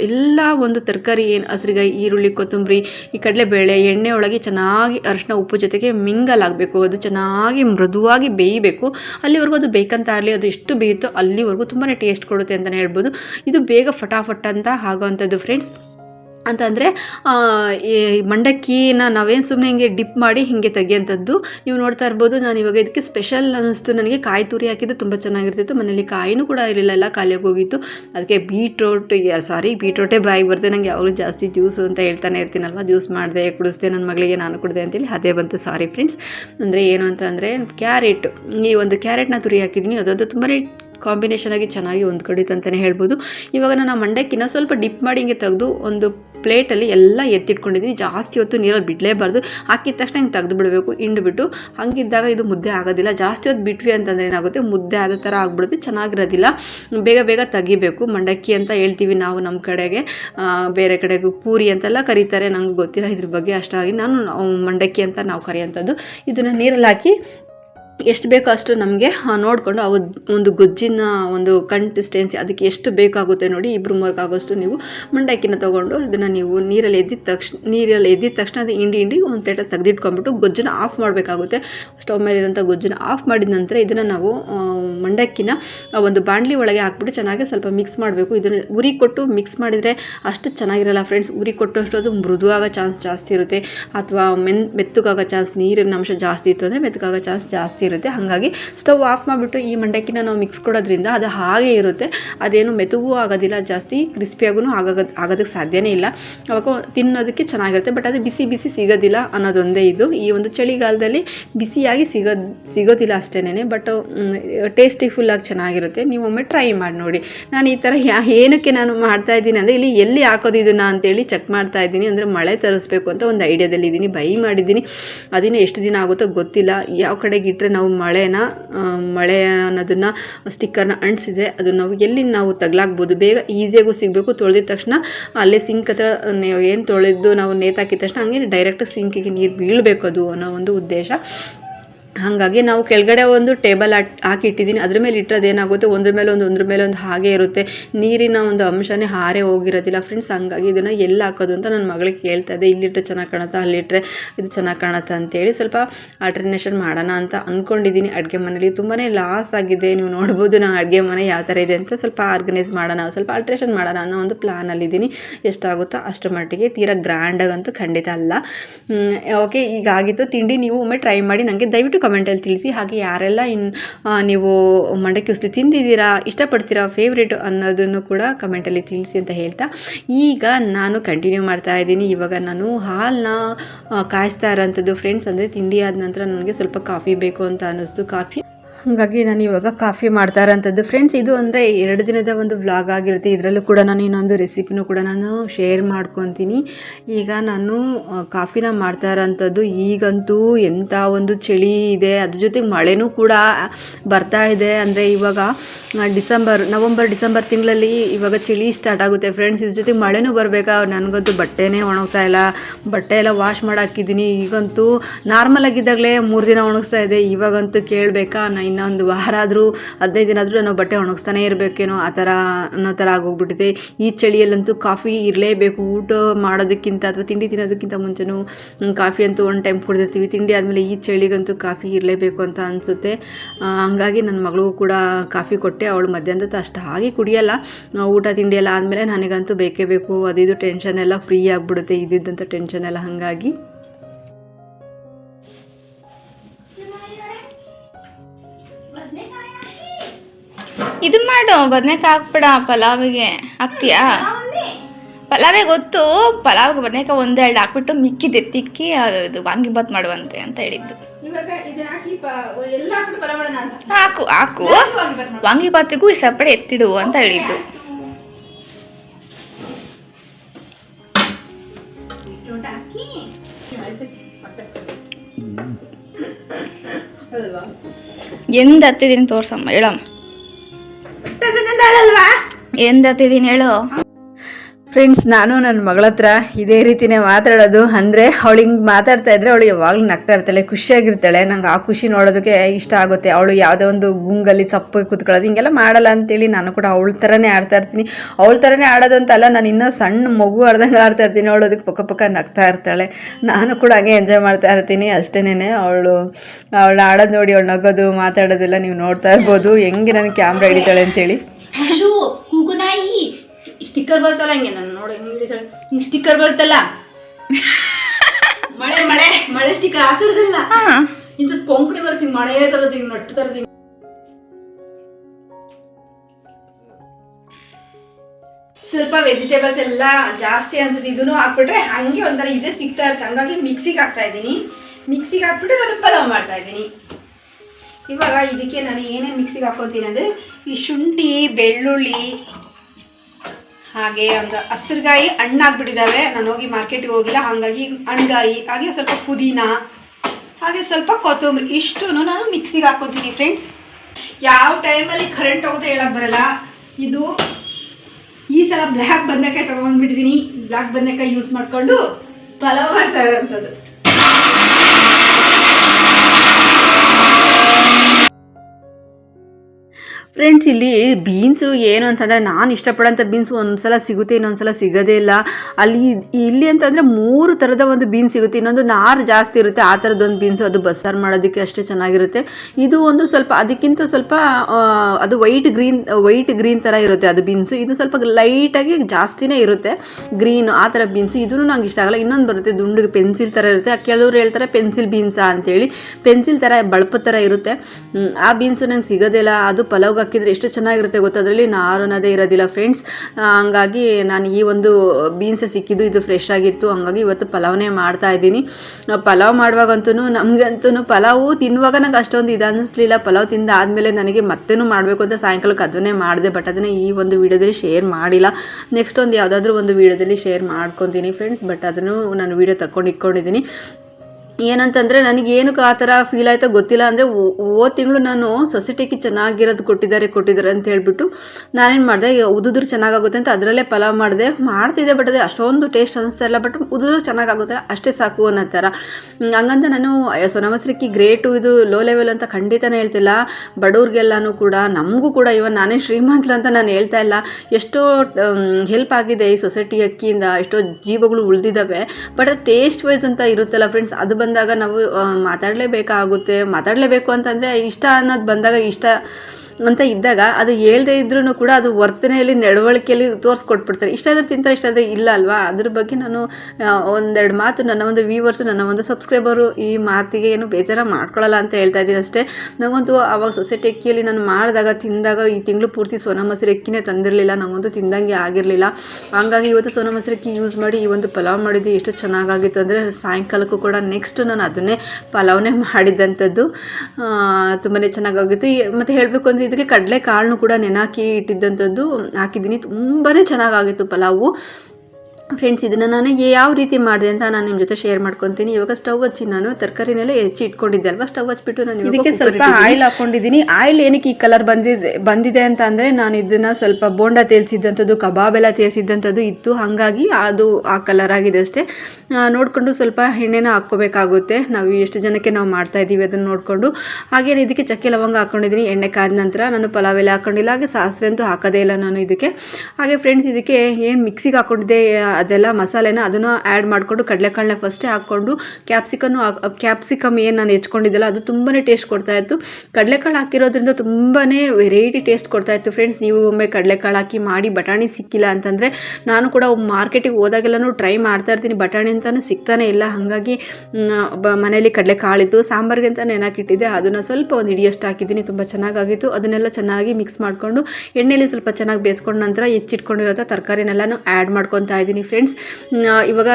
ಎಲ್ಲ ಒಂದು ತರಕಾರಿ ಏನು ಹಸಿರಿಗಾಯಿ ಈರುಳ್ಳಿ, ಕೊತ್ತಂಬರಿ, ಈ ಕಡಲೆಬೇಳೆ ಎಣ್ಣೆ ಒಳಗೆ ಚೆನ್ನಾಗಿ ಅರಿಶಿನ, ಉಪ್ಪು ಜೊತೆಗೆ ಮಿಂಗಲ್ ಆಗಬೇಕು. ಅದು ಚೆನ್ನಾಗಿ ಮೃದುವಾಗಿ ಬೇಯಬೇಕು. ಅಲ್ಲಿವರೆಗೂ ಅದು ಬೇಕಂತ ಆಗಲಿ ಅದು ಎಷ್ಟು ಬೇಯುತ್ತೋ ಅಲ್ಲಿವರೆಗೂ ತುಂಬಾ ಟೇಸ್ಟ್ ಕೊಡುತ್ತೆ ಅಂತಲೇ ಹೇಳ್ಬೋದು. ಇದು ಬೇಗ ಫಟಾಫಟ್ ಅಂತ ಆಗೋವಂಥದ್ದು ಫ್ರೆಂಡ್ಸ್. ಅಂತಂದರೆ ಈ ಮಂಡಕ್ಕಿನ ನಾವೇನು ಸುಮ್ಮನೆ ಹಿಂಗೆ ಡಿಪ್ ಮಾಡಿ ಹಿಂಗೆ ತೆಗಿಯೋಂಥದ್ದು. ನೀವು ನೋಡ್ತಾ ಇರ್ಬೋದು, ನಾನು ಇವಾಗ ಇದಕ್ಕೆ ಸ್ಪೆಷಲ್ ಅನ್ನಿಸ್ತು. ನನಗೆ ಕಾಯಿ ತುರಿ ಹಾಕಿದ್ದು ತುಂಬ ಚೆನ್ನಾಗಿರ್ತಿತ್ತು. ಮನೇಲಿ ಕಾಯಿನೂ ಕೂಡ ಇರಲಿಲ್ಲ, ಎಲ್ಲ ಖಾಲಿಯಾಗಿ ಹೋಗಿತ್ತು. ಅದಕ್ಕೆ ಬೀಟ್ರೋಟ್ ಸಾರಿ, ಬೀಟ್ರೋಟೇ ಬಾಯಿಗೆ ಬರ್ತದೆ ನನಗೆ ಯಾವಾಗಲೂ ಜಾಸ್ತಿ ಜ್ಯೂಸು ಅಂತ ಹೇಳ್ತಾನೆ ಇರ್ತೀನಲ್ವ? ಜ್ಯೂಸ್ ಮಾಡಿದೆ, ಕುಡಿಸ್ದೆ ನನ್ನ ಮಗಳಿಗೆ ನಾನು ಕುಡಿದೆ ಅಂತೇಳಿ ಅದೇ ಬಂತು, ಸಾರಿ ಫ್ರೆಂಡ್ಸ್. ಅಂದರೆ ಏನು ಅಂತ ಅಂದರೆ, ಕ್ಯಾರೆಟ್, ಈ ಒಂದು ಕ್ಯಾರೆಟ್ನ ತುರಿ ಹಾಕಿದ್ದೀನಿ. ಅದೊಂದು ತುಂಬಾ ಕಾಂಬಿನೇಷನ್ ಆಗಿ ಚೆನ್ನಾಗಿ ಹೊಂದ್ಕೊಂಡಿತ್ತು ಅಂತಲೇ ಹೇಳ್ಬೋದು. ಇವಾಗ ನಾನು ಮಂಡಕ್ಕಿನ ಸ್ವಲ್ಪ ಡಿಪ್ ಮಾಡಿ ಹಿಂಗೆ ತೆಗೆದು ಒಂದು ಪ್ಲೇಟಲ್ಲಿ ಎಲ್ಲ ಎತ್ತಿಟ್ಕೊಂಡಿದ್ದೀನಿ. ಜಾಸ್ತಿ ಹೊತ್ತು ನೀರಲ್ಲಿ ಬಿಡಲೇಬಾರ್ದು. ಹಾಕಿದ ತಕ್ಷಣ ಹಿಂಗೆ ತೆಗೆದು ಬಿಡಬೇಕು ಹಿಂಡ್ಬಿಟ್ಟು. ಹಂಗಿದ್ದಾಗ ಇದು ಮುದ್ದೆ ಆಗೋದಿಲ್ಲ. ಜಾಸ್ತಿ ಹೊತ್ತು ಬಿಟ್ವಿ ಅಂತಂದರೆ ಏನಾಗುತ್ತೆ? ಮುದ್ದೆ ಆದ ಥರ ಆಗ್ಬಿಡುತ್ತೆ, ಚೆನ್ನಾಗಿರೋದಿಲ್ಲ. ಬೇಗ ಬೇಗ ತೆಗಿಬೇಕು. ಮಂಡಕ್ಕಿ ಅಂತ ಹೇಳ್ತೀವಿ ನಾವು ನಮ್ಮ ಕಡೆಗೆ. ಬೇರೆ ಕಡೆಗೂ ಪೂರಿ ಅಂತೆಲ್ಲ ಕರೀತಾರೆ. ನನಗೆ ಗೊತ್ತಿಲ್ಲ ಇದ್ರ ಬಗ್ಗೆ ಅಷ್ಟಾಗಿ. ನಾನು ಮಂಡಕ್ಕಿ ಅಂತ ನಾವು ಕರೆಯೋಂಥದ್ದು ಇದನ್ನು ನೀರಲ್ಲಿ ಹಾಕಿ ಎಷ್ಟು ಬೇಕೋ ಅಷ್ಟು ನಮಗೆ ನೋಡಿಕೊಂಡು ಆ ಒಂದು ಗೊಜ್ಜಿನ ಒಂದು ಕನ್ಸಿಸ್ಟೆನ್ಸಿ ಅದಕ್ಕೆ ಎಷ್ಟು ಬೇಕಾಗುತ್ತೆ ನೋಡಿ ಇಬ್ಬರು ಮೂರ್ಗೆ ಆಗೋಷ್ಟು ನೀವು ಮಂಡಕ್ಕಿನ ತೊಗೊಂಡು ಇದನ್ನು ನೀವು ನೀರಲ್ಲಿ ಎದ್ದಿದ ತಕ್ಷಣ ನೀರಲ್ಲಿ ಎದ್ದಿದ ತಕ್ಷಣ ಅದು ಹಿಂಡಿ ಹಿಂಡಿ ಒಂದು ಪ್ಲೇಟಲ್ಲಿ ತೆಗೆದಿಟ್ಕೊಂಡ್ಬಿಟ್ಟು ಗೊಜ್ಜನ್ನು ಆಫ್ ಮಾಡಬೇಕಾಗುತ್ತೆ. ಸ್ಟವ್ ಮೇಲಿರೋಂಥ ಗೊಜ್ಜನ್ನ ಆಫ್ ಮಾಡಿದ ನಂತರ ಇದನ್ನು ನಾವು ಮಂಡಕ್ಕಿನ ಒಂದು ಬಾಣಲಿ ಒಳಗೆ ಹಾಕ್ಬಿಟ್ಟು ಚೆನ್ನಾಗಿ ಸ್ವಲ್ಪ ಮಿಕ್ಸ್ ಮಾಡಬೇಕು. ಇದನ್ನು ಉರಿ ಕೊಟ್ಟು ಮಿಕ್ಸ್ ಮಾಡಿದರೆ ಅಷ್ಟು ಚೆನ್ನಾಗಿರಲ್ಲ ಫ್ರೆಂಡ್ಸ್ ಉರಿ ಕೊಟ್ಟು ಅಷ್ಟು ಅದು ಮೃದುವಾಗೋ ಚಾನ್ಸ್ ಜಾಸ್ತಿ ಇರುತ್ತೆ. ಅಥವಾ ಮೆನ್, ಮೆತ್ತಗಾಗೋ ಚಾನ್ಸ್ ನೀರಿನ ಅಂಶ ಜಾಸ್ತಿ ಇತ್ತು ಅಂದರೆ ಮೆತ್ತಗಾಗೋ ಚಾನ್ಸ್ ಜಾಸ್ತಿ ಇರುತ್ತೆ. ಹಾಗಾಗಿ ಸ್ಟವ್ ಆಫ್ ಮಾಡಿಬಿಟ್ಟು ಈ ಮಂಡಕ್ಕಿನ ನಾವು ಮಿಕ್ಸ್ ಕೊಡೋದ್ರಿಂದ ಅದು ಹಾಗೆ ಇರುತ್ತೆ. ಅದೇನು ಮೆತುಗೂ ಆಗೋದಿಲ್ಲ, ಜಾಸ್ತಿ ಕ್ರಿಸ್ಪಿಯಾಗೂ ಆಗೋದ, ಆಗೋದಕ್ಕೆ ಸಾಧ್ಯವೇ ಇಲ್ಲ. ಅವಾಗ ತಿನ್ನೋದಕ್ಕೆ ಚೆನ್ನಾಗಿರುತ್ತೆ ಬಟ್ ಅದು ಬಿಸಿ ಬಿಸಿ ಸಿಗೋದಿಲ್ಲ ಅನ್ನೋದೊಂದೇ ಇದು. ಈ ಒಂದು ಚಳಿಗಾಲದಲ್ಲಿ ಬಿಸಿಯಾಗಿ ಸಿಗೋ, ಸಿಗೋದಿಲ್ಲ ಅಷ್ಟೇನೆ ಬಟ್ ಟೇಸ್ಟಿ ಫುಲ್ಲಾಗಿ ಚೆನ್ನಾಗಿರುತ್ತೆ. ನೀವೊಮ್ಮೆ ಟ್ರೈ ಮಾಡಿ ನೋಡಿ. ನಾನು ಈ ಥರ ಏನಕ್ಕೆ ನಾನು ಮಾಡ್ತಾ ಇದ್ದೀನಿ ಅಂದರೆ ಇಲ್ಲಿ ಎಲ್ಲಿ ಹಾಕೋದು ಇದನ್ನು ಅಂತೇಳಿ ಚೆಕ್ ಮಾಡ್ತಾ ಇದ್ದೀನಿ. ಅಂದರೆ ಮಳೆ ತರಿಸ್ಬೇಕು ಅಂತ ಒಂದು ಐಡಿಯಾದಲ್ಲಿ ಇದ್ದೀನಿ ಬೈ ಮಾಡಿದ್ದೀನಿ. ಅದನ್ನು ಎಷ್ಟು ದಿನ ಆಗುತ್ತೋ ಗೊತ್ತಿಲ್ಲ. ಯಾವ ಕಡೆಗೆ ಇಟ್ಟರೆ ನಾವು ಮಳೆನ ಮಳೆ ಅನ್ನೋದನ್ನು ಸ್ಟಿಕ್ಕರ್ನ ಅಂಟಿಸಿದ್ರೆ ಅದು ನಾವು ಎಲ್ಲಿ ನಾವು ತಗಲಾಗ್ಬೋದು. ಬೇಗ ಈಸಿಯಾಗೂ ಸಿಗಬೇಕು. ತೊಳೆದಿದ ತಕ್ಷಣ ಅಲ್ಲೇ ಸಿಂಕ್ ಹತ್ರ ಏನು ತೊಳೆದು ನಾವು ನೇತಾಕಿದ ತಕ್ಷಣ ಹಂಗೆ ಡೈರೆಕ್ಟ್ ಸಿಂಕಿಗೆ ನೀರು ಬೀಳಬೇಕು ಅದು ಅನ್ನೋ ಒಂದು ಉದ್ದೇಶ. ಹಾಗಾಗಿ ನಾವು ಕೆಳಗಡೆ ಒಂದು ಟೇಬಲ್ ಹಾಕಿ ಇಟ್ಟಿದ್ದೀನಿ ಅದ್ರ ಮೇಲೆ ಇಟ್ಟರೆ ಏನಾಗುತ್ತೆ? ಒಂದ್ರ ಮೇಲೆ ಒಂದು, ಒಂದ್ರ ಮೇಲೆ ಒಂದು ಹಾಗೆ ಇರುತ್ತೆ. ನೀರಿನ ಒಂದು ಅಂಶನೇ ಹಾರೇ ಹೋಗಿರೋದಿಲ್ಲ. ಫ್ರೆಂಡ್ಸ್, ಹಂಗಾಗಿ ಇದನ್ನು ಎಲ್ಲಿ ಹಾಕೋದು ಅಂತ ನನ್ನ ಮಗಳಿಗೆ ಕೇಳ್ತಾ ಇದ್ದೆ. ಇಲ್ಲಿಟ್ಟರೆ ಚೆನ್ನಾಗಿ ಕಾಣುತ್ತಾ? ಅಲ್ಲಿಟ್ಟರೆ ಇದು ಚೆನ್ನಾಗಿ ಕಾಣುತ್ತಾ ಅಂತೇಳಿ ಸ್ವಲ್ಪ ಆಲ್ಟರ್ನೇಷನ್ ಮಾಡೋಣ ಅಂತ ಅಂದ್ಕೊಂಡಿದ್ದೀನಿ ಅಡುಗೆ ಮನೇಲಿ ತುಂಬಾ ಲಾಸ್ ಆಗಿದೆ. ನೀವು ನೋಡ್ಬೋದು ನಾನು ಅಡುಗೆ ಮನೆ ಯಾವ ಥರ ಇದೆ ಅಂತ ಸ್ವಲ್ಪ ಆರ್ಗನೈಸ್ ಮಾಡೋಣ, ಸ್ವಲ್ಪ ಆಲ್ಟ್ರೇಷನ್ ಮಾಡೋಣ ಅನ್ನೋ ಒಂದು ಪ್ಲ್ಯಾನಲ್ಲಿದ್ದೀನಿ ಎಷ್ಟಾಗುತ್ತೋ ಅಷ್ಟರ ಮಟ್ಟಿಗೆ ತೀರಾ ಗ್ರ್ಯಾಂಡಾಗಂತೂ ಖಂಡಿತ ಅಲ್ಲ. ಓಕೆ ಈಗಾಗಿತ್ತು ತಿಂಡಿ ನೀವು ಒಮ್ಮೆ ಟ್ರೈ ಮಾಡಿ. ನನಗೆ ದಯವಿಟ್ಟು ಕಮೆಂಟಲ್ಲಿ ತಿಳಿಸಿ. ಹಾಗೆ ಯಾರೆಲ್ಲ ಇನ್ ನೀವು ಮಂಡಕ್ಕಿ ಉಸ್ಲಿ ತಿಂದಿದ್ದೀರಾ, ಇಷ್ಟಪಡ್ತೀರಾ ಫೇವ್ರೇಟ್ ಅನ್ನೋದನ್ನು ಕೂಡ ಕಮೆಂಟಲ್ಲಿ ತಿಳಿಸಿ ಅಂತ ಹೇಳ್ತಾ. ಈಗ ನಾನು ಕಂಟಿನ್ಯೂ ಮಾಡ್ತಾ ಇದ್ದೀನಿ. ಇವಾಗ ನಾನು ಹಾಲನ್ನ ಕಾಯಿಸ್ತಾ ಇರೋಂಥದ್ದು ಫ್ರೆಂಡ್ಸ್ ಅಂದರೆ ತಿಂಡಿ ಆದ ನಂತರ ನನಗೆ ಸ್ವಲ್ಪ ಕಾಫಿ ಬೇಕು ಅಂತ ಅನ್ನಿಸ್ತು. ಕಾಫಿ ಹಾಗಾಗಿ ನಾನು ಇವಾಗ ಕಾಫಿ ಮಾಡ್ತಾ ಇರೋಂಥದ್ದು ಫ್ರೆಂಡ್ಸ್ ಇದು ಅಂದರೆ ಎರಡು ದಿನದ ಒಂದು ವ್ಲಾಗ್ ಆಗಿರುತ್ತೆ. ಇದರಲ್ಲೂ ಕೂಡ ನಾನು ಇನ್ನೊಂದು ರೆಸಿಪಿನೂ ಕೂಡ ನಾನು ಶೇರ್ ಮಾಡ್ಕೊತೀನಿ. ಈಗ ನಾನು ಕಾಫಿನ ಮಾಡ್ತಾ ಇರೋಂಥದ್ದು ಈಗಂತೂ ಎಂಥ ಒಂದು ಚಳಿ ಇದೆ. ಅದ್ರ ಜೊತೆಗೆ ಮಳೆನೂ ಕೂಡ ಬರ್ತಾ ಇದೆ. ಅಂದರೆ ಇವಾಗ ಡಿಸೆಂಬರ್, ನವಂಬರ್, ಡಿಸೆಂಬರ್ ತಿಂಗಳಲ್ಲಿ ಇವಾಗ ಚಳಿ ಸ್ಟಾರ್ಟ್ ಆಗುತ್ತೆ. ಫ್ರೆಂಡ್ಸ್ ಇದ್ರ ಜೊತೆಗೆ ಮಳೆನೂ ಬರಬೇಕಾ? ನನಗಂತೂ ಬಟ್ಟೆನೇ ಒಣಗ್ತಾ ಇಲ್ಲ. ಬಟ್ಟೆ ಎಲ್ಲ ವಾಶ್ ಮಾಡಾಕಿದ್ದೀನಿ. ಈಗಂತೂ ನಾರ್ಮಲ್ ಆಗಿದ್ದಾಗಲೇ ಮೂರು ದಿನ ಒಣಗಿಸ್ತಾ ಇದೆ. ಇವಾಗಂತೂ ಕೇಳಬೇಕಾ? ನಾ ಇನ್ನೊಂದು ವಾರ ಆದರೂ ಹದಿನೈದು ದಿನ ಆದರೂ ನಾವು ಬಟ್ಟೆ ಒಣಗಿಸ್ತಾನೆ ಇರಬೇಕೇನೋ ಆ ಥರ ಅನ್ನೋ ಥರ ಆಗೋಗ್ಬಿಟ್ಟಿದೆ. ಈ ಚಳಿಯಲ್ಲಂತೂ ಕಾಫಿ ಇರಲೇಬೇಕು. ಊಟ ಮಾಡೋದಕ್ಕಿಂತ ಅಥವಾ ತಿಂಡಿ ತಿನ್ನೋದಕ್ಕಿಂತ ಮುಂಚೆನೂ ಕಾಫಿ ಅಂತೂ ಒಂದು ಟೈಮ್ ಕುಡಿದಿರ್ತೀವಿ. ತಿಂಡಿ ಆದಮೇಲೆ ಈ ಚಳಿಗಂತೂ ಕಾಫಿ ಇರಲೇಬೇಕು ಅಂತ ಅನಿಸುತ್ತೆ. ಹಂಗಾಗಿ ನನ್ನ ಮಗಳಿಗೂ ಕೂಡ ಕಾಫಿ ಕೊಟ್ಟೆ. ಅವಳು ಮಧ್ಯಾಹ್ನದ ಅಷ್ಟು ಹಾಗೆ ಕುಡಿಯಲ್ಲ. ಊಟ ತಿಂಡಿ ಎಲ್ಲ ಆದಮೇಲೆ ನನಗಂತೂ ಬೇಕೇ ಬೇಕು. ಅದಿದು ಟೆನ್ಷನ್ ಎಲ್ಲ ಫ್ರೀ ಆಗಿಬಿಡುತ್ತೆ. ಇದ್ದಿದ್ದಂಥ ಟೆನ್ಷನ್ ಎಲ್ಲ ಹಾಗಾಗಿ. ಇದು ಮಾಡು ಬದನೇಕಾಯಿ ಹಾಕ್ಬಿಡ ಪಲಾವಿಗೆ. ಹಾಕ್ತೀಯಾ? ಪಲಾವೇ ಗೊತ್ತು ಪಲಾವ್ಗೆ ಬದನೇಕಾಯಿ ಒಂದೆರಡು ಹಾಕ್ಬಿಟ್ಟು ಮಿಕ್ಕಿದೆ ತಿಕ್ಕಿ ಅದು ಇದು ವಾಂಗಿಬಾತ್ ಮಾಡುವಂತೆ ಅಂತ ಹೇಳಿದ್ದು. ಹಾಕಿ ಹಾಕು ವಾಂಗಿಬಾತಿಗೂ ಸಪಡೆ ಎತ್ತಿಡು ಅಂತ ಹೇಳಿದ್ದು. ಎಂದ ಹತ್ತಿದ್ದೀನಿ ತೋರ್ಸಮ್ಮ ಹೇಳಮ್ಮ. ಅಲ್ವಾ ಎಂದ ಹತ್ತಿದ್ದೀನಿ ಹೇಳು. ಫ್ರೆಂಡ್ಸ್ ನಾನು ನನ್ನ ಮಗಳ ಹತ್ರ ಇದೇ ರೀತಿನೇ ಮಾತಾಡೋದು. ಅಂದರೆ ಅವಳು ಹಿಂಗೆ ಮಾತಾಡ್ತಾ ಇದ್ರೆ ಅವಳು ಯಾವಾಗಲೂ ನಗ್ತಾ ಇರ್ತಾಳೆ, ಖುಷಿಯಾಗಿರ್ತಾಳೆ. ನಂಗೆ ಆ ಖುಷಿ ನೋಡೋದಕ್ಕೆ ಇಷ್ಟ ಆಗುತ್ತೆ. ಅವಳು ಯಾವುದೋ ಒಂದು ಗುಂಗಲ್ಲಿ ಸಪ್ಪು ಕೂತ್ಕೊಳ್ಳೋದು, ಹಿಂಗೆಲ್ಲ ಮಾಡಲ್ಲ ಅಂತೇಳಿ ನಾನು ಕೂಡ ಅವಳ ಥರನೇ ಆಡ್ತಾ ಇರ್ತೀನಿ. ಅವಳ ಥರನೇ ಆಡೋದು ಅಂತಲ್ಲ ನಾನು ಇನ್ನೂ ಸಣ್ಣ ಮಗು ಆಡ್ದಂಗೆ ಆಡ್ತಾ ಇರ್ತೀನಿ. ಅವಳು ಅದಕ್ಕೆ ಪಕ್ಕ ಪಕ್ಕ ನಗ್ತಾ ಇರ್ತಾಳೆ. ನಾನು ಕೂಡ ಹಾಗೆ ಎಂಜಾಯ್ ಮಾಡ್ತಾ ಇರ್ತೀನಿ. ಅಷ್ಟೇನೆ ಅವಳು ಅವಳು ಆಡೋದು ನೋಡಿ, ಅವಳು ನಗೋದು, ಮಾತಾಡೋದೆಲ್ಲ ನೀವು ನೋಡ್ತಾ ಇರ್ಬೋದು. ಹೆಂಗೆ ನನಗೆ ಕ್ಯಾಮ್ರಾ ಹಿಡಿತಾಳೆ ಅಂತೇಳಿ. ಸ್ಟಿಕ್ಕರ್ ಬರ್ತಲ್ಲ ಹಂಗೆ. ನಾನು ನೋಡಿ ಹಿಂಗೆ ಹಿಡಿತಾಳೆ. ಹಿಂಗೆ ಸ್ಟಿಕ್ಕರ್ ಬರುತ್ತಲ್ಲ ಮಳೆ ಮಳೆ ಮಳೆ ಸ್ಟಿಕ್ಕರ್ ಆ ಥರದಲ್ಲ ಇಂಥದ್ದು ಕೊಂಕಣಿ ಬರ್ತೀನಿ ಹಿಂಗೆ ಮಳೆ ಥರದ್ದು ಹಿಂಗೆ ನಟ್ಟು ಥರದ್ದು ಹಿಂಗೆ ಸ್ವಲ್ಪ ವೆಜಿಟೇಬಲ್ಸ್ ಎಲ್ಲ ಜಾಸ್ತಿ ಅನ್ಸುತ್ತೆ. ಇದನ್ನು ಹಾಕ್ಬಿಟ್ರೆ ಹಂಗೆ ಒಂಥರ ಇದೇ ಸಿಗ್ತಾ ಇರುತ್ತೆ. ಹಂಗಾಗಿ ಮಿಕ್ಸಿಗೆ ಹಾಕ್ತಾ ಇದ್ದೀನಿ. ಮಿಕ್ಸಿಗೆ ಹಾಕ್ಬಿಟ್ಟು ನಾನು ಪಲಾವ್ ಮಾಡ್ತಾ ಇದ್ದೀನಿ. ಇವಾಗ ಇದಕ್ಕೆ ನಾನು ಏನೇನು ಮಿಕ್ಸಿಗೆ ಹಾಕೋತೀನಿ ಅಂದರೆ ಈ ಶುಂಠಿ ಬೆಳ್ಳುಳ್ಳಿ ಹಾಗೆ ಒಂದು ಹಸಿರುಗಾಯಿ ಹಣ್ಣಾಗ್ಬಿಟ್ಟಿದ್ದಾವೆ ನಾನು ಹೋಗಿ ಮಾರ್ಕೆಟಿಗೆ ಹೋಗಿಲ್ಲ. ಹಾಗಾಗಿ ಹಣ್ಗಾಯಿ, ಹಾಗೆ ಸ್ವಲ್ಪ ಪುದೀನ, ಹಾಗೆ ಸ್ವಲ್ಪ ಕೊತ್ತಂಬರಿ ಇಷ್ಟು ನಾನು ಮಿಕ್ಸಿಗೆ ಹಾಕೋತೀನಿ ಫ್ರೆಂಡ್ಸ್ ಯಾವ ಟೈಮಲ್ಲಿ ಕರೆಂಟ್ ಹೋಗುತ್ತೆ ಹೇಳಕ್ಕೆ ಬರಲ್ಲ. ಇದು ಈ ಸಲ ಬ್ಲ್ಯಾಕ್ ಬದನೆಕಾಯಿ ತೊಗೊಂಡ್ಬಿಟ್ಟಿದ್ದೀನಿ ಬ್ಲ್ಯಾಕ್ ಬದನೆಕಾಯಿ ಯೂಸ್ ಮಾಡಿಕೊಂಡು ಪಲಾವ್ ಮಾಡ್ತಾ ಇರೋಂಥದ್ದು. ಫ್ರೆಂಡ್ಸ್ ಇಲ್ಲಿ ಬೀನ್ಸು ಏನು ಅಂತಂದರೆ ನಾನು ಇಷ್ಟಪಡೋಂಥ ಬೀನ್ಸ್ ಒಂದ್ಸಲ ಸಿಗುತ್ತೆ, ಇನ್ನೊಂದ್ಸಲ ಸಿಗೋದೇ ಇಲ್ಲ. ಅಲ್ಲಿ ಇಲ್ಲಿ ಅಂತಂದರೆ ಮೂರು ಥರದ ಒಂದು ಬೀನ್ಸ್ ಸಿಗುತ್ತೆ, ಇನ್ನೊಂದು ನಾರು ಜಾಸ್ತಿ ಇರುತ್ತೆ, ಆ ಥರದ್ದೊಂದು ಬೀನ್ಸು ಅದು ಬಸ್ಸಾರು ಮಾಡೋದಕ್ಕೆ ಅಷ್ಟೇ ಚೆನ್ನಾಗಿರುತ್ತೆ. ಇದು ಒಂದು ಸ್ವಲ್ಪ ಅದಕ್ಕಿಂತ ಸ್ವಲ್ಪ ಅದು ವೈಟ್ ಗ್ರೀನ್ ವೈಟ್ ಗ್ರೀನ್ ಥರ ಇರುತ್ತೆ ಅದು ಬೀನ್ಸು ಇದು ಸ್ವಲ್ಪ ಲೈಟಾಗಿ ಜಾಸ್ತಿನೇ ಇರುತ್ತೆ ಗ್ರೀನು ಆ ಥರ ಬೀನ್ಸು ಇದೂ ನಂಗೆ ಇಷ್ಟ ಆಗಲ್ಲ. ಇನ್ನೊಂದು ಬರುತ್ತೆ ದುಂಡಿಗೆ ಪೆನ್ಸಿಲ್ ಥರ ಇರುತ್ತೆ. ಕೆಲವರು ಹೇಳ್ತಾರೆ ಪೆನ್ಸಿಲ್ ಬೀನ್ಸಾ ಅಂತೇಳಿ. ಪೆನ್ಸಿಲ್ ಥರ ಬಳಪ ಥರ ಇರುತ್ತೆ. ಆ ಬೀನ್ಸು ನಂಗೆ ಸಿಗೋದಿಲ್ಲ ಅದು ಪಲಾವ್ಗೆ ಹಾಕಿದ್ರೆ ಎಷ್ಟು ಚೆನ್ನಾಗಿರುತ್ತೆ ಗೊತ್ತಾ? ಅದರಲ್ಲಿ ನಾರು ಅನ್ನೋದೇ ಇರೋದಿಲ್ಲ ಫ್ರೆಂಡ್ಸ್ ಹಂಗಾಗಿ ನಾನು ಈ ಒಂದು ಬೀನ್ಸ್ ಸಿಕ್ಕಿದ್ದು ಇದು ಫ್ರೆಶ್ ಆಗಿತ್ತು. ಹಂಗಾಗಿ ಇವತ್ತು ಪಲಾವ್ನೇ ಮಾಡ್ತಾ ಇದ್ದೀನಿ. ಪಲಾವ್ ಮಾಡುವಾಗಂತೂ ನಮಗಂತೂ ಪಲಾವು ತಿನ್ನುವಾಗ ನಂಗೆ ಅಷ್ಟೊಂದು ಇದು ಅನ್ನಿಸ್ಲಿಲ್ಲ ಪಲಾವ್ ತಿಂದ ಆದಮೇಲೆ ನನಗೆ ಮತ್ತೇನು ಮಾಡಬೇಕು ಅಂತ ಸಾಯಂಕಾಲಕ್ಕೆ ಅದನ್ನೇ ಮಾಡಿದೆ ಬಟ್ ಅದನ್ನೇ ಈ ಒಂದು ವಿಡಿಯೋದಲ್ಲಿ ಶೇರ್ ಮಾಡಿಲ್ಲ. ನೆಕ್ಸ್ಟ್ ಒಂದು ಯಾವುದಾದ್ರೂ ಒಂದು ವಿಡಿಯೋದಲ್ಲಿ ಶೇರ್ ಮಾಡ್ಕೊತೀನಿ ಫ್ರೆಂಡ್ಸ್ ಬಟ್ ಅದನ್ನು ನಾನು ವಿಡಿಯೋ ತಗೊಂಡು ಇಟ್ಕೊಂಡಿದ್ದೀನಿ ಏನಂತಂದರೆ ನನಗೆ ಏನಕ್ಕೆ ಆ ಥರ ಫೀಲ್ ಆಯಿತೋ ಗೊತ್ತಿಲ್ಲ. ಅಂದರೆ ಓ ತಿಂಗಳು ನಾನು ಸೊಸೈಟಿಗೆ ಚೆನ್ನಾಗಿರೋದು ಕೊಟ್ಟಿದ್ದಾರೆ ಕೊಟ್ಟಿದ್ದಾರೆ ಅಂತ ಹೇಳ್ಬಿಟ್ಟು ನಾನೇನು ಮಾಡಿದೆ ಉದುದ್ರು ಚೆನ್ನಾಗಾಗುತ್ತೆ ಅಂತ ಅದರಲ್ಲೇ ಪಲಾವ್ ಮಾಡಿದೆ. ಮಾಡ್ತಿದ್ದೆ ಬಟ್ ಅದು ಅಷ್ಟೊಂದು ಟೇಸ್ಟ್ ಅನಿಸ್ತಾ ಇಲ್ಲ ಬಟ್ ಉದುದ್ರು ಚೆನ್ನಾಗಾಗುತ್ತೆ, ಅಷ್ಟೇ ಸಾಕು ಅನ್ನೋ ಥರ. ಹಂಗಂತ ನಾನು ಸೊನಮಸ್ರಿಕ್ಕಿ ಗ್ರೇಟು ಇದು ಲೋ ಲೆವೆಲ್ ಅಂತ ಖಂಡಿತನೇ ಹೇಳ್ತಿಲ್ಲ. ಬಡವ್ರಿಗೆಲ್ಲನೂ ಕೂಡ, ನಮಗೂ ಕೂಡ ಇವನ್ ನಾನೇ ಶ್ರೀಮಂತ್ಲ ಅಂತ ನಾನು ಹೇಳ್ತಾ ಇಲ್ಲ. ಎಷ್ಟೋ ಹೆಲ್ಪ್ ಆಗಿದೆ ಈ ಸೊಸೈಟಿ ಅಕ್ಕಿಯಿಂದ, ಎಷ್ಟೋ ಜೀವಗಳು ಉಳಿದಿದ್ದಾವೆ. ಬಟ್ ಅದು ಟೇಸ್ಟ್ ವೈಸ್ ಅಂತ ಇರುತ್ತಲ್ಲ ಫ್ರೆಂಡ್ಸ್ ಅದು ಬಂದಾಗ ನಾವು ಮಾತಾಡಲೇಬೇಕಾಗುತ್ತೆ. ಮಾತಾಡಲೇಬೇಕು ಅಂತಂದರೆ ಇಷ್ಟ ಅನ್ನೋದು ಬಂದಾಗ ಇಷ್ಟ ಅಂತ ಇದ್ದಾಗ ಅದು ಹೇಳ್ದೇ ಇದ್ರೂ ಕೂಡ ಅದು ವರ್ತನೆಯಲ್ಲಿ ನಡವಳಿಕೆಯಲ್ಲಿ ತೋರಿಸ್ಕೊಟ್ಬಿಡ್ತಾರೆ. ಇಷ್ಟ ಆದ್ರೆ ತಿಂತಾರೆ, ಇಷ್ಟ ಆದರೆ ಇಲ್ಲ ಅಲ್ವಾ? ಅದ್ರ ಬಗ್ಗೆ ನಾನು ಒಂದೆರಡು ಮಾತು, ನನ್ನ ಒಂದು ವ್ಯೂವರ್ಸು ನನ್ನ ಒಂದು ಸಬ್ಸ್ಕ್ರೈಬರು ಈ ಮಾತಿಗೆ ಏನು ಬೇಜಾರ ಮಾಡ್ಕೊಳ್ಳಲ್ಲ ಅಂತ ಹೇಳ್ತಾ ಇದ್ದೀನಿ ಅಷ್ಟೇ. ನನಗಂತೂ ಆವಾಗ ಸೊಸೈಟಿ ಅಕ್ಕಿಯಲ್ಲಿ ನಾನು ಮಾಡಿದಾಗ, ತಿಂದಾಗ ಈ ತಿಂಗಳು ಪೂರ್ತಿ ಸೋನಾ ಮೊಸರು ಅಕ್ಕಿನೇ ತಂದಿರಲಿಲ್ಲ. ನನಗಂತೂ ತಿಂದಂಗೆ ಆಗಿರಲಿಲ್ಲ. ಹಂಗಾಗಿ ಇವತ್ತು ಸೋನಾ ಮೊಸರು ಅಕ್ಕಿ ಯೂಸ್ ಮಾಡಿ ಈ ಒಂದು ಪಲಾವ್ ಮಾಡಿದ್ದು ಎಷ್ಟು ಚೆನ್ನಾಗಾಗಿತ್ತು ಅಂದರೆ ಸಾಯಂಕಾಲಕ್ಕೂ ಕೂಡ ನೆಕ್ಸ್ಟ್ ನಾನು ಅದನ್ನೇ ಪಲಾವ್ನೇ ಮಾಡಿದ್ದಂಥದ್ದು. ತುಂಬಾ ಚೆನ್ನಾಗಾಗಿತ್ತು. ಮತ್ತು ಹೇಳಬೇಕು ಅಂದರೆ ಇದಕ್ಕೆ ಕಡಲೆ ಕಾಳನ್ನು ಕೂಡ ನೆನಾಕಿ ಇಟ್ಟಿದ್ದಂಥದ್ದು ಹಾಕಿದ್ದೀನಿ. ತುಂಬಾ ಚೆನ್ನಾಗಾಗಿತ್ತು ಪಲಾವು. ಫ್ರೆಂಡ್ಸ್ ಇದನ್ನು ನಾನು ಯಾವ ರೀತಿ ಮಾಡಿದೆ ಅಂತ ನಾನು ನಿಮ್ಮ ಜೊತೆ ಶೇರ್ ಮಾಡ್ಕೊತೀನಿ. ಇವಾಗ ಸ್ಟವ್ ಹಚ್ಚಿ ನಾನು ತರಕಾರಿನೆಲ್ಲ ಹೆಚ್ಚಿ ಇಟ್ಕೊಂಡಿದ್ದೆ ಅಲ್ವಾ? ಸ್ಟವ್ ಹಚ್ಬಿಟ್ಟು ನಾನು ಇದಕ್ಕೆ ಸ್ವಲ್ಪ ಆಯಿಲ್ ಹಾಕೊಂಡಿದ್ದೀನಿ. ಆಯಿಲ್ ಏನಕ್ಕೆ ಈ ಕಲರ್ ಬಂದಿದೆ ಬಂದಿದೆ ಅಂತ ಅಂದರೆ ನಾನು ಇದನ್ನು ಸ್ವಲ್ಪ ಬೋಂಡ ತೇಲ್ಸಿದ್ದಂಥದ್ದು ಕಬಾಬ್ ಎಲ್ಲ ತೇಲ್ಸಿದ್ದಂಥದ್ದು ಇತ್ತು. ಹಾಗಾಗಿ ಅದು ಆ ಕಲರ್ ಆಗಿದೆ ಅಷ್ಟೇ. ನೋಡಿಕೊಂಡು ಸ್ವಲ್ಪ ಎಣ್ಣೆನ ಹಾಕ್ಕೋಬೇಕಾಗುತ್ತೆ. ನಾವು ಎಷ್ಟು ಜನಕ್ಕೆ ನಾವು ಮಾಡ್ತಾ ಇದ್ದೀವಿ ಅದನ್ನು ನೋಡಿಕೊಂಡು. ಹಾಗೇನು ಇದಕ್ಕೆ ಚಕ್ಕೆ ಲವಂಗ ಹಾಕ್ಕೊಂಡಿದ್ದೀನಿ ಎಣ್ಣೆ ಕಾದ ನಂತರ ನಾನು ಪಲಾವ್ ಎಲ್ಲ ಹಾಕ್ಕೊಂಡಿಲ್ಲ ಹಾಗೆ ಸಾಸಿವೆ ಅಂತೂ ಹಾಕೋದೇ ಇಲ್ಲ ನಾನು ಇದಕ್ಕೆ. ಹಾಗೆ ಫ್ರೆಂಡ್ಸ್ ಇದಕ್ಕೆ ಏನು ಮಿಕ್ಸಿಗೆ ಹಾಕ್ಕೊಂಡಿದ್ದೆ ಅದೆಲ್ಲ ಮಸಾಲೆನ ಅದನ್ನು ಆ್ಯಡ್ ಮಾಡಿಕೊಂಡು ಕಡಲೆಕಾಳನ್ನ ಫಸ್ಟೇ ಹಾಕ್ಕೊಂಡು ಕ್ಯಾಪ್ಸಿಕನ್ನು ಕ್ಯಾಪ್ಸಿಕಮ್ ಏನು ನಾನು ಹೆಚ್ಕೊಂಡಿದ್ದೆಲ್ಲ ಅದು ತುಂಬಾ ಟೇಸ್ಟ್ ಕೊಡ್ತಾ ಇತ್ತು. ಕಡಲೆಕಾಳು ಹಾಕಿರೋದ್ರಿಂದ ತುಂಬಾ ವೆರೈಟಿ ಟೇಸ್ಟ್ ಕೊಡ್ತಾ ಇತ್ತು. ಫ್ರೆಂಡ್ಸ್ ನೀವು ಒಮ್ಮೆ ಕಡಲೆಕಾಳು ಹಾಕಿ ಮಾಡಿ, ಬಟಾಣಿ ಸಿಕ್ಕಿಲ್ಲ ಅಂತಂದರೆ ನಾನು ಕೂಡ ಮಾರ್ಕೆಟಿಗೆ ಹೋದಾಗೆಲ್ಲನೂ ಟ್ರೈ ಮಾಡ್ತಾ ಇರ್ತೀನಿ. ಬಟಾಣಿ ಅಂತಲೂ ಸಿಗ್ತಾನೆ ಇಲ್ಲ. ಹಾಗಾಗಿ ಮನೇಲಿ ಕಡಲೆಕಾಳಿತ್ತು ಸಾಂಬಾರಿಗೆ ಅಂತ ನೆನಾಕಿಟ್ಟಿದ್ದೆ ಅದನ್ನು ಸ್ವಲ್ಪ ಒಂದು ಹಿಡಿಯಷ್ಟು ಹಾಕಿದ್ದೀನಿ. ತುಂಬ ಚೆನ್ನಾಗಾಗಿತ್ತು. ಅದನ್ನೆಲ್ಲ ಚೆನ್ನಾಗಿ ಮಿಕ್ಸ್ ಮಾಡಿಕೊಂಡು ಎಣ್ಣೆಯಲ್ಲಿ ಸ್ವಲ್ಪ ಚೆನ್ನಾಗಿ ಬೇಯಿಸ್ಕೊಂಡ ನಂತರ ಹೆಚ್ಚಿಟ್ಕೊಂಡಿರೋ ತರಕಾರಿನೆಲ್ಲನೂ ಆ್ಯಡ್ ಮಾಡ್ಕೊತಾ ಇದ್ದೀನಿ. ಫ್ರೆಂಡ್ಸ್ ಇವಾಗ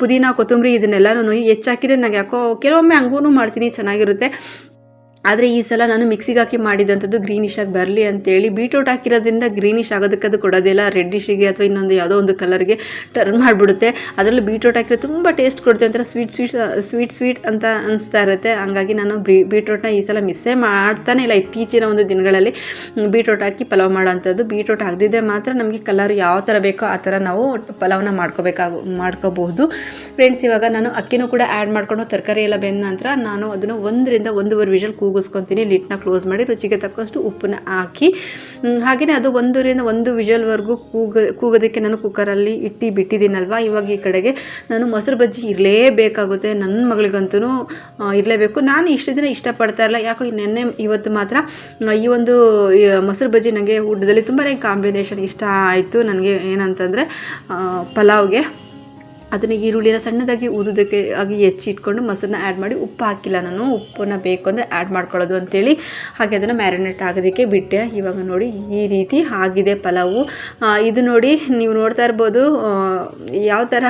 ಪುದೀನ ಕೊತ್ತಂಬರಿ ಇದನ್ನೆಲ್ಲನೂ ಹೆಚ್ಚಾಕಿದ್ರೆ ನನಗೆ ಯಾಕೋ ಕೆಲವೊಮ್ಮೆ ಹಂಗೂ ಮಾಡ್ತೀನಿ ಚೆನ್ನಾಗಿರುತ್ತೆ. ಆದರೆ ಈ ಸಲ ನಾನು ಮಿಕ್ಸಿಗೆ ಹಾಕಿ ಮಾಡಿದಂಥದ್ದು ಗ್ರೀನಿಶ್ ಆಗಿ ಬರಲಿ ಅಂತೇಳಿ ಬೀಟ್ರೂಟ್ ಹಾಕಿರೋದ್ರಿಂದ ಗ್ರೀನಿಶ್ ಆಗೋದಕ್ಕೆ ಅದು ಕೊಡೋದಿಲ್ಲ ರೆಡ್ಡಿಶಿಗೆ ಅಥವಾ ಇನ್ನೊಂದು ಯಾವುದೋ ಒಂದು ಕಲರ್ಗೆ ಟರ್ನ್ ಮಾಡಿಬಿಡುತ್ತೆ. ಅದರಲ್ಲೂ ಬೀಟ್ರೂಟ್ ಹಾಕಿದ್ರೆ ತುಂಬ ಟೇಸ್ಟ್ ಕೊಡುತ್ತೆ, ಒಂಥರ ಸ್ವೀಟ್ ಸ್ವೀಟ್ ಸ್ವೀಟ್ ಸ್ವೀಟ್ ಅಂತ ಅನಿಸ್ತಾ ಇರುತ್ತೆ. ಹಂಗಾಗಿ ನಾನು ಬೀ ಬೀಟ್ರೂಟ್ನ ಈ ಸಲ ಮಿಸ್ಸೇ ಮಾಡ್ತಾನೆ ಇಲ್ಲ, ಇತ್ತೀಚಿನ ಒಂದು ದಿನಗಳಲ್ಲಿ ಬೀಟ್ರೂಟ್ ಹಾಕಿ ಪಲಾವ್ ಮಾಡೋಂಥದ್ದು. ಬೀಟ್ರೂಟ್ ಹಾಕದಿದ್ದರೆ ಮಾತ್ರ ನಮಗೆ ಕಲರ್ ಯಾವ ಥರ ಬೇಕೋ ಆ ಥರ ನಾವು ಪಲಾವ್ನ ಮಾಡ್ಕೋಬೇಕಾಗು, ಮಾಡ್ಕೋಬಹುದು. ಫ್ರೆಂಡ್ಸ್ ಇವಾಗ ನಾನು ಅಕ್ಕಿನೂ ಕೂಡ ಆ್ಯಡ್ ಮಾಡಿಕೊಂಡು ತರಕಾರಿ ಎಲ್ಲ ಬೆಂದ ನಂತರ ನಾನು ಅದನ್ನು ಒಂದರಿಂದ ಒಂದೂವರೆ ವಿಷಲ್ ಕೂಗೋ ಕೂಗಿಸ್ಕೊತೀನಿ ಲಿಟ್ನ ಕ್ಲೋಸ್ ಮಾಡಿ ರುಚಿಗೆ ತಕ್ಕಷ್ಟು ಉಪ್ಪನ್ನ ಹಾಕಿ. ಹಾಗೆಯೇ ಅದು ಒಂದೂರಿಂದ ಒಂದು ವಿಜಲ್ವರೆಗೂ ಕೂಗ, ಕೂಗೋದಕ್ಕೆ ನಾನು ಕುಕ್ಕರಲ್ಲಿ ಇಟ್ಟು ಬಿಟ್ಟಿದ್ದೀನಲ್ವ? ಇವಾಗ ಈ ಕಡೆಗೆ ನಾನು ಮೊಸರು ಬಜ್ಜಿ ಇರಲೇಬೇಕಾಗುತ್ತೆ. ನನ್ನ ಮಗಳಿಗಂತೂ ಇರಲೇಬೇಕು. ನಾನು ಇಷ್ಟು ದಿನ ಇಷ್ಟಪಡ್ತಾ ಇರಲ್ಲ ಯಾಕೋ ನೆನ್ನೆ, ಇವತ್ತು ಮಾತ್ರ ಈ ಒಂದು ಮೊಸರು ಬಜ್ಜಿ ನನಗೆ ಊಟದಲ್ಲಿ ತುಂಬಾ ಕಾಂಬಿನೇಷನ್ ಇಷ್ಟ ಆಯಿತು. ನನಗೆ ಏನಂತಂದರೆ ಪಲಾವ್ಗೆ. ಅದನ್ನು ಈರುಳ್ಳಿನ ಸಣ್ಣದಾಗಿ ಊದೋದಕ್ಕೆ ಆಗಿ ಹೆಚ್ಚಿಟ್ಕೊಂಡು ಮೊಸರನ್ನ ಆ್ಯಡ್ ಮಾಡಿ ಉಪ್ಪು ಹಾಕಿಲ್ಲ ನಾನು. ಉಪ್ಪನ್ನು ಬೇಕು ಅಂದರೆ ಆ್ಯಡ್ ಮಾಡ್ಕೊಳ್ಳೋದು ಅಂತೇಳಿ. ಹಾಗೆ ಅದನ್ನು ಮ್ಯಾರಿನೇಟ್ ಆಗೋದಕ್ಕೆ ಬಿಟ್ಟೆ. ಇವಾಗ ನೋಡಿ ಈ ರೀತಿ ಆಗಿದೆ ಪಲಾವು. ಇದು ನೋಡಿ ನೀವು ನೋಡ್ತಾ ಇರ್ಬೋದು ಯಾವ ಥರ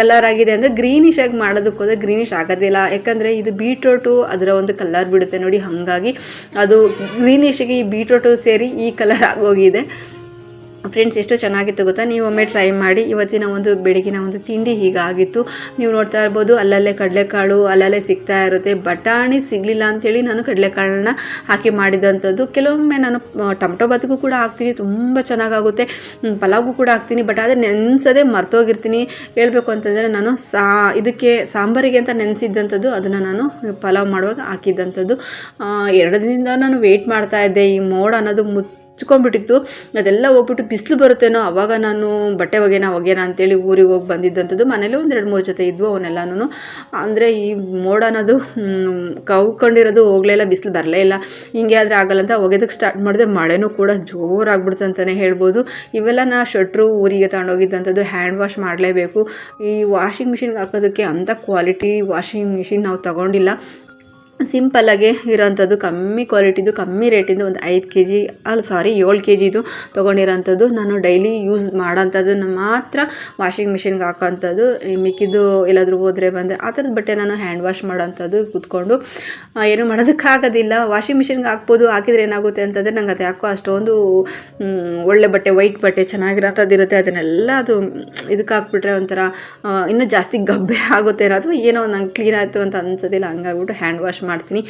ಕಲರ್ ಆಗಿದೆ ಅಂದರೆ ಗ್ರೀನಿಶ್ ಆಗಿ ಮಾಡೋದಕ್ಕೆ ಗ್ರೀನಿಶ್ ಆಗೋದಿಲ್ಲ ಯಾಕಂದರೆ ಇದು ಬೀಟ್ರೋಟು ಅದರ ಒಂದು ಕಲರ್ ಬಿಡುತ್ತೆ ನೋಡಿ ಹಾಗಾಗಿ. ಅದು ಗ್ರೀನಿಶಿಗೆ ಈ ಬೀಟ್ರೋಟು ಸೇರಿ ಈ ಕಲರ್ ಆಗೋಗಿದೆ. ಫ್ರೆಂಡ್ಸ್ ಎಷ್ಟು ಚೆನ್ನಾಗಿತ್ತು ಗೊತ್ತಾ? ನೀವು ಒಮ್ಮೆ ಟ್ರೈ ಮಾಡಿ, ಇವತ್ತಿನ ಒಂದು ಬೆಳಗಿನ ಒಂದು ತಿಂಡಿ ಹೀಗಾಗಿತ್ತು. ನೀವು ನೋಡ್ತಾ ಇರ್ಬೋದು, ಅಲ್ಲಲ್ಲೇ ಕಡಲೆಕಾಳು, ಅಲ್ಲಲ್ಲೇ ಸಿಗ್ತಾ ಇರುತ್ತೆ. ಬಟಾಣಿ ಸಿಗಲಿಲ್ಲ ಅಂಥೇಳಿ ನಾನು ಕಡಲೆಕಾಳನ್ನ ಹಾಕಿ ಮಾಡಿದಂಥದ್ದು. ಕೆಲವೊಮ್ಮೆ ನಾನು ಟೊಮೊಟೊ ಬಾತಿಗೂ ಕೂಡ ಹಾಕ್ತೀನಿ, ತುಂಬ ಚೆನ್ನಾಗಾಗುತ್ತೆ. ಪಲಾವ್ಗೂ ಕೂಡ ಹಾಕ್ತೀನಿ ಬಟ್ ಆದರೆ ನೆನೆಸೋದೇ ಮರ್ತೋಗಿರ್ತೀನಿ. ಹೇಳಬೇಕು ಅಂತಂದರೆ ನಾನು ಸಾ, ಇದಕ್ಕೆ ಸಾಂಬಾರಿಗೆ ಅಂತ ನೆನೆಸಿದ್ದಂಥದ್ದು, ಅದನ್ನು ನಾನು ಪಲಾವ್ ಮಾಡುವಾಗ ಹಾಕಿದ್ದಂಥದ್ದು. ಎರಡು ದಿನದಿಂದ ನಾನು ವೆಯ್ಟ್ ಮಾಡ್ತಾ ಇದ್ದೆ. ಈ ಮೋಡ ಅನ್ನೋದು ಮುತ್ ಹಚ್ಕೊಂಡ್ಬಿಟ್ಟಿತ್ತು. ಅದೆಲ್ಲ ಹೋಗ್ಬಿಟ್ಟು ಬಿಸಿಲು ಬರುತ್ತೇನೋ, ಅವಾಗ ನಾನು ಬಟ್ಟೆ ಒಗೆನ ಒಗೆನ ಅಂತೇಳಿ ಊರಿಗೆ ಹೋಗಿ ಬಂದಿದ್ದಂಥದ್ದು. ಮನೇಲಿ ಎರಡು ಮೂರು ಜೊತೆ ಇದ್ವು ಅವನ್ನೆಲ್ಲನೂ ಅಂದರೆ ಈ ಮೋಡ ಅನ್ನೋದು ಕವ್ಕೊಂಡಿರೋದು ಹೋಗಲೇ ಇಲ್ಲ, ಬಿಸಿಲು ಬರಲೇ ಇಲ್ಲ. ಹಿಂಗೆ ಆದರೆ ಆಗಲ್ಲ ಅಂತ ಒಗೆದಕ್ಕೆ ಸ್ಟಾರ್ಟ್ ಮಾಡಿದೆ. ಮಳೆನೂ ಕೂಡ ಜೋರಾಗ್ಬಿಡ್ತು ಅಂತಲೇ ಹೇಳ್ಬೋದು. ಇವೆಲ್ಲ ನಾ ಶಟ್ರು ಊರಿಗೆ ತಗೊಂಡೋಗಿದ್ದಂಥದ್ದು ಹ್ಯಾಂಡ್ ವಾಶ್ ಮಾಡಲೇಬೇಕು. ಈ ವಾಷಿಂಗ್ ಮಿಷಿನ್ಗೆ ಹಾಕೋದಕ್ಕೆ ಅಂಥ ಕ್ವಾಲಿಟಿ ವಾಷಿಂಗ್ ಮಿಷಿನ್ ನಾವು ತಗೊಂಡಿಲ್ಲ. ಸಿಂಪಲ್ಲಾಗಿ ಇರೋಂಥದ್ದು ಕಮ್ಮಿ ಕ್ವಾಲಿಟಿದು ಕಮ್ಮಿ ರೇಟಿಂದು ಒಂದು ಐದು ಕೆ ಜಿ ಅಲ್ಲ ಸಾರಿ ಏಳು ಕೆ ಜಿದು ತೊಗೊಂಡಿರೋಂಥದ್ದು. ನಾನು ಡೈಲಿ ಯೂಸ್ ಮಾಡೋಂಥದ್ದನ್ನು ಮಾತ್ರ ವಾಷಿಂಗ್ ಮಿಷಿನ್ಗೆ ಹಾಕೋಂಥದ್ದು. ಮಿಕ್ಕಿದ್ದು ಎಲ್ಲಾದರೂ ಹೋದರೆ ಬಂದರೆ ಆ ಥರದ ಬಟ್ಟೆ ನಾನು ಹ್ಯಾಂಡ್ ವಾಶ್ ಮಾಡೋಂಥದ್ದು ಕೂತ್ಕೊಂಡು. ಏನು ಮಾಡೋದಕ್ಕಾಗೋದಿಲ್ಲ. ವಾಷಿಂಗ್ ಮಿಷಿನ್ಗೆ ಹಾಕ್ಬೋದು. ಹಾಕಿದರೆ ಏನಾಗುತ್ತೆ ಅಂತಂದರೆ ನಂಗೆ ಅದು ಯಾಕೋ ಅಷ್ಟೊಂದು ಒಳ್ಳೆ ಬಟ್ಟೆ ವೈಟ್ ಬಟ್ಟೆ ಚೆನ್ನಾಗಿರೋಂಥದ್ದು ಇರುತ್ತೆ. ಅದನ್ನೆಲ್ಲ ಅದು ಇದಕ್ಕೆ ಹಾಕ್ಬಿಟ್ರೆ ಒಂಥರ ಇನ್ನೂ ಜಾಸ್ತಿ ಗಬ್ಬೆ ಆಗುತ್ತೆ. ಅಥವಾ ಏನೋ ನಂಗೆ ಕ್ಲೀನ್ ಆಯಿತು ಅಂತ ಅನ್ಸೋದಿಲ್ಲ. ಹಂಗಾಗ್ಬಿಟ್ಟು ಹ್ಯಾಂಡ್ ವಾಶ್ ಮಾಡ್ತೀನಿ.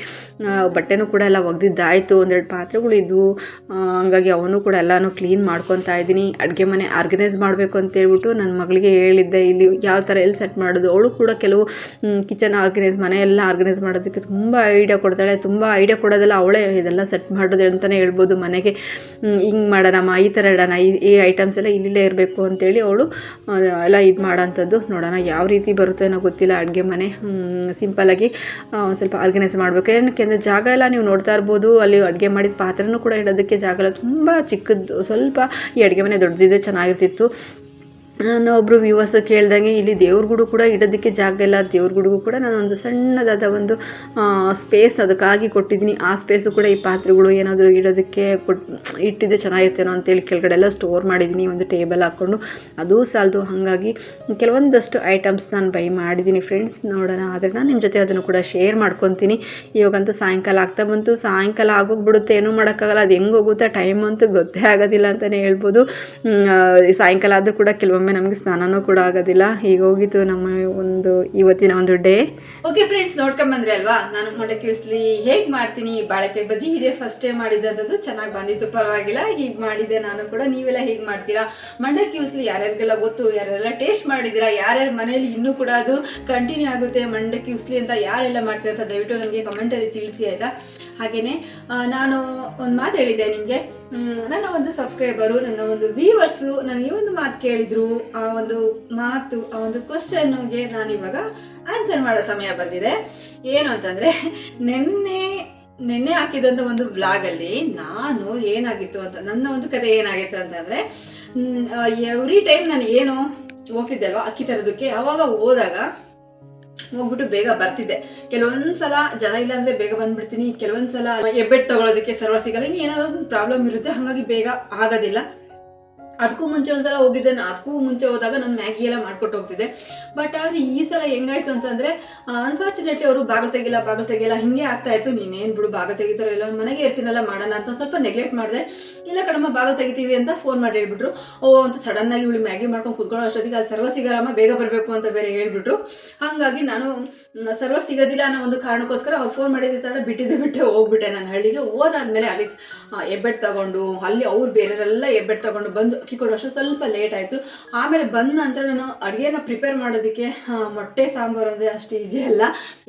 ಬಟ್ಟೆನೂ ಕೂಡ ಎಲ್ಲ ಒಗೆದಿದ್ದಾಯಿತು. ಒಂದೆರಡು ಪಾತ್ರೆಗಳು ಇದ್ವು. ಆ, ಹಂಗಾಗಿ ಅವನು ಕೂಡ ಎಲ್ಲನೂ ಕ್ಲೀನ್ ಮಾಡ್ಕೊತಾ ಇದ್ದೀನಿ. ಅಡುಗೆ ಮನೆ ಆರ್ಗನೈಸ್ ಮಾಡಬೇಕು ಅಂತೇಳ್ಬಿಟ್ಟು ನನ್ನ ಮಗಳಿಗೆ ಹೇಳಿದ್ದೆ. ಇಲ್ಲಿ ಯಾವ ಥರ ಎಲ್ಲಿ ಸೆಟ್ ಮಾಡೋದು? ಅವಳು ಕೂಡ ಕೆಲವು ಕಿಚನ್ ಆರ್ಗನೈಸ್ ಮನೆ ಎಲ್ಲ ಆರ್ಗನೈಸ್ ಮಾಡೋದಕ್ಕೆ ತುಂಬ ಐಡಿಯಾ ಕೊಡ್ತಾಳೆ. ತುಂಬ ಐಡಿಯಾ ಕೊಡೋದೆಲ್ಲ ಅವಳೇ ಇದೆಲ್ಲ ಸೆಟ್ ಮಾಡೋದು ಅಂತಲೇ ಹೇಳ್ಬೋದು ಮನೆಗೆ. ಹಿಂಗೆ ಮಾಡೋಣಮ್ಮ ಈ ಥರ ಇಡೋಣ. ಈ ಈ ಐಟಮ್ಸ್ ಎಲ್ಲ ಇಲ್ಲಿಲ್ಲೇ ಇರಬೇಕು ಅಂತೇಳಿ ಅವಳು ಎಲ್ಲ ಇದು ಮಾಡೋಂಥದ್ದು ನೋಡೋಣ ಯಾವ ರೀತಿ ಬರುತ್ತೋ ಏನೋ ಗೊತ್ತಿಲ್ಲ. ಅಡುಗೆ ಮನೆ ಸಿಂಪಲ್ಲಾಗಿ ಸ್ವಲ್ಪ ಆರ್ಗನೈಸ್ ಮಾಡಬೇಕು. ಏನಕ್ಕೆ ಅಂದರೆ ಜಾಗ ಎಲ್ಲ ನೀವು ನೋಡ್ತಾ ಇರ್ಬೋದು, ಅಲ್ಲಿ ಅಡುಗೆ ಮಾಡಿದ ಪಾತ್ರೆನೂ ಕೂಡ ಇಡೋದಕ್ಕೆ ಜಾಗ ಎಲ್ಲ ತುಂಬ ಚಿಕ್ಕದ್ದು. ಸ್ವಲ್ಪ ಈ ಅಡುಗೆ ಮನೆ ದೊಡ್ಡದಿದೆ ಚೆನ್ನಾಗಿರ್ತಿತ್ತು. ನಾನು ಒಬ್ಬರು ವಿವಾಸ ಕೇಳ್ದಂಗೆ ಇಲ್ಲಿ ದೇವ್ರ ಗುಡು ಕೂಡ ಇಡೋದಕ್ಕೆ ಜಾಗ ಇಲ್ಲ ದೇವ್ರ ಕೂಡ ನಾನು ಒಂದು ಸಣ್ಣದಾದ ಒಂದು ಸ್ಪೇಸ್ ಅದಕ್ಕಾಗಿ ಕೊಟ್ಟಿದ್ದೀನಿ. ಆ ಸ್ಪೇಸು ಕೂಡ ಈ ಪಾತ್ರೆಗಳು ಏನಾದರೂ ಇಡೋದಕ್ಕೆ ಕೊಟ್ಟು ಇಟ್ಟಿದ್ದೆ ಚೆನ್ನಾಗಿರ್ತೇನೋ ಅಂತೇಳಿ ಕೆಳಗಡೆ ಎಲ್ಲ ಸ್ಟೋರ್ ಮಾಡಿದ್ದೀನಿ. ಒಂದು ಟೇಬಲ್ ಹಾಕ್ಕೊಂಡು ಅದೂ ಸಾಲದು. ಹಾಗಾಗಿ ಕೆಲವೊಂದಷ್ಟು ಐಟಮ್ಸ್ ನಾನು ಬೈ ಮಾಡಿದ್ದೀನಿ ಫ್ರೆಂಡ್ಸ್ ನೋಡೋಣ. ಆದರೆ ನಾನು ನಿಮ್ಮ ಜೊತೆ ಅದನ್ನು ಕೂಡ ಶೇರ್ ಮಾಡ್ಕೊತೀನಿ. ಇವಾಗಂತೂ ಸಾಯಂಕಾಲ ಆಗ್ತಾ ಬಂತು. ಸಾಯಂಕಾಲ ಆಗೋಗ್ಬಿಡುತ್ತೆ. ಏನೂ ಮಾಡೋಕ್ಕಾಗಲ್ಲ. ಅದು ಹೆಂಗೆ ಹೋಗುತ್ತೆ ಟೈಮ್ ಅಂತೂ ಗೊತ್ತೇ ಆಗೋದಿಲ್ಲ ಅಂತಲೇ ಹೇಳ್ಬೋದು. ಸಾಯಂಕಾಲ ಆದರೂ ಕೂಡ ಕೆಲವೊಮ್ಮೆ ನಮಗೆ ಸ್ನಾನನೂ ಕೂಡ ಆಗೋದಿಲ್ಲ. ಈಗ ಹೋಗಿತ್ತು ನಮ್ಮ ಒಂದು ಇವತ್ತಿನ ಒಂದು ಡೇ. ಓಕೆ ಫ್ರೆಂಡ್ಸ್ ನೋಡ್ಕೊಂಬಂದ್ರಿ ಅಲ್ವಾ? ನಾನು ಮಂಡಕ್ಕಿ ಉಸ್ಲಿ ಹೇಗೆ ಮಾಡ್ತೀನಿ? ಬಾಳೆಕಾಯಿ ಬಜ್ಜಿ ಇದೇ ಫಸ್ಟ್ ಡೇ ಮಾಡಿದ್ದು ಚೆನ್ನಾಗಿ ಬಂದಿತ್ತು, ಪರವಾಗಿಲ್ಲ. ಹೀಗೆ ಮಾಡಿದೆ ನಾನು ಕೂಡ. ನೀವೆಲ್ಲ ಹೇಗೆ ಮಾಡ್ತೀರಾ? ಮಂಡಕ್ಕಿ ಉಸ್ಲಿ ಯಾರ್ಯಾರಿಗೆಲ್ಲ ಗೊತ್ತು, ಯಾರೆಲ್ಲ ಟೇಸ್ಟ್ ಮಾಡಿದ್ದೀರಾ, ಯಾರ್ಯಾರ ಮನೆಯಲ್ಲಿ ಇನ್ನೂ ಕೂಡ ಅದು ಕಂಟಿನ್ಯೂ ಆಗುತ್ತೆ ಮಂಡಕ್ಕಿ ಉಸ್ಲಿ ಅಂತ ಯಾರೆಲ್ಲ ಮಾಡ್ತೀರಾ ಅಂತ ದಯವಿಟ್ಟು ನನಗೆ ಕಮೆಂಟಲ್ಲಿ ತಿಳಿಸಿ, ಆಯ್ತಾ? ಹಾಗೆಯೇ ನಾನು ಒಂದು ಮಾತು ಹೇಳಿದ್ದೆ ನಿಮಗೆ. ನನ್ನ ಒಂದು ಸಬ್ಸ್ಕ್ರೈಬರು ನನ್ನ ಒಂದು ವ್ಯೂವರ್ಸು ನನಗೆ ಒಂದು ಮಾತು ಕೇಳಿದ್ರು. ಆ ಒಂದು ಮಾತು, ಆ ಒಂದು ಕ್ವಶನ್ಗೆ ನಾನು ಇವಾಗ ಆನ್ಸರ್ ಮಾಡೋ ಸಮಯ ಬಂದಿದೆ. ಏನು ಅಂತಂದ್ರೆ, ನಿನ್ನೆ ನಿನ್ನೆ ಹಾಕಿದಂಥ ಒಂದು ವ್ಲಾಗಲ್ಲಿ ನಾನು ಏನಾಗಿತ್ತು ಅಂತ, ನನ್ನ ಒಂದು ಕತೆ ಏನಾಗಿತ್ತು ಅಂತಂದ್ರೆ ಎವ್ರಿ ಟೈಮ್ ನಾನು ಏನು ಹೋಗ್ತಿದ್ದೆ ಅಲ್ವಾ, ಅಕ್ಕಿ ತರೋದಕ್ಕೆ ಯಾವಾಗ ಹೋದಾಗ ಹೋಗ್ಬಿಟ್ಟು ಬೇಗ ಬರ್ತಿದ್ದೆ ಕೆಲವೊಂದ್ಸಲ ಜನ ಇಲ್ಲ ಅಂದ್ರೆ ಬೇಗ ಬಂದ್ಬಿಡ್ತೀನಿ. ಕೆಲವೊಂದ್ಸಲ ಎಬ್ಬೆಟ್ ತಗೊಳೋದಕ್ಕೆ ಸರ್ವರ್ ಸಿಗಲ್ಲ. ಏನಾದ್ರು ಪ್ರಾಬ್ಲಮ್ ಇರುತ್ತೆ. ಹಾಗಾಗಿ ಬೇಗ ಆಗೋದಿಲ್ಲ. ಅದಕ್ಕೂ ಮುಂಚೆ ಒಂದ್ಸಲ ಹೋಗಿದ್ದೆ ಅದಕ್ಕೂ ಮುಂಚೆ ಹೋದಾಗ ನಾನು ಮ್ಯಾಗಿ ಎಲ್ಲ ಮಾಡ್ಕೊಟ್ಟು ಹೋಗ್ತಿದ್ದೆ. ಬಟ್ ಆದರೆ ಈ ಸಲ ಹೆಂಗಾಯ್ತು ಅಂತಂದ್ರೆ ಅನ್ಫಾರ್ಚುನೇಟ್ಲಿ ಅವರು ಬಾಗಿಲು ತೆಗಿಲ್ಲ ಬಾಗಿಲು ತೆಗಿಲ್ಲ ಹಿಂಗೆ ಆಗ್ತಾ ಇತ್ತು. ನೀನೇನು ಬಿಡು, ಬಾಗಿಲು ತೆಗಿತಾರೋ ಇಲ್ಲ ಮನೆಗೆ ಇರ್ತೀನಲ್ಲ, ಮಾಡೋಣ ಅಂತ ಸ್ವಲ್ಪ ನೆಗ್ಲೆಕ್ಟ್ ಮಾಡಿದೆ. ಇಲ್ಲ ಕಡಮ್ಮ ಬಾಗಿಲು ತೆಗಿತೀವಿ ಅಂತ ಫೋನ್ ಮಾಡಿ ಹೇಳ್ಬಿಟ್ರು. ಓ, ಅಂತ ಸಡನ್ ಆಗಿ ಇವಳು ಮ್ಯಾಗಿ ಮಾಡ್ಕೊಂಡು ಕುತ್ಕೊಳ್ಳೋ ಅಷ್ಟೊತ್ತಿಗೆ ಅಲ್ಲಿ ಸರ್ವ ಸಿಗರಮ್ಮ, ಬೇಗ ಬರಬೇಕು ಅಂತ ಬೇರೆ ಹೇಳ್ಬಿಟ್ರು. ಹಾಗಾಗಿ ನಾನು ಸರ್ವರ್ ಸಿಗೋದಿಲ್ಲ ಅನ್ನೋ ಒಂದು ಕಾರಣಕ್ಕೋಸ್ಕರ ಅವ್ರು ಫೋನ್ ಮಾಡಿದ ತಡ ಬಿಟ್ಟಿದ್ದೆ, ಬಿಟ್ಟೆ, ಹೋಗ್ಬಿಟ್ಟೆ. ನಾನು ಹಳ್ಳಿಗೆ ಹೋದಾದ್ಮೇಲೆ ಅಲ್ಲಿ ಎಬ್ಬೆಟ್ ತಗೊಂಡು, ಅಲ್ಲಿ ಅವ್ರು ಬೇರೆಯವರೆಲ್ಲ ಎಬ್ಬೆಟ್ ತಗೊಂಡು ಬಂದು ಅಕ್ಕಿ ಕೊಡೋಷ್ಟು ಸ್ವಲ್ಪ ಲೇಟ್ ಆಯಿತು. ಆಮೇಲೆ ಬಂದ ನಂತರ ನಾನು ಅಡುಗೆನ ಪ್ರಿಪೇರ್ ಮಾಡೋದಕ್ಕೆ ಮೊಟ್ಟೆ ಸಾಂಬಾರು ಅಂದರೆ ಅಷ್ಟು ಈಸಿ ಅಲ್ಲ.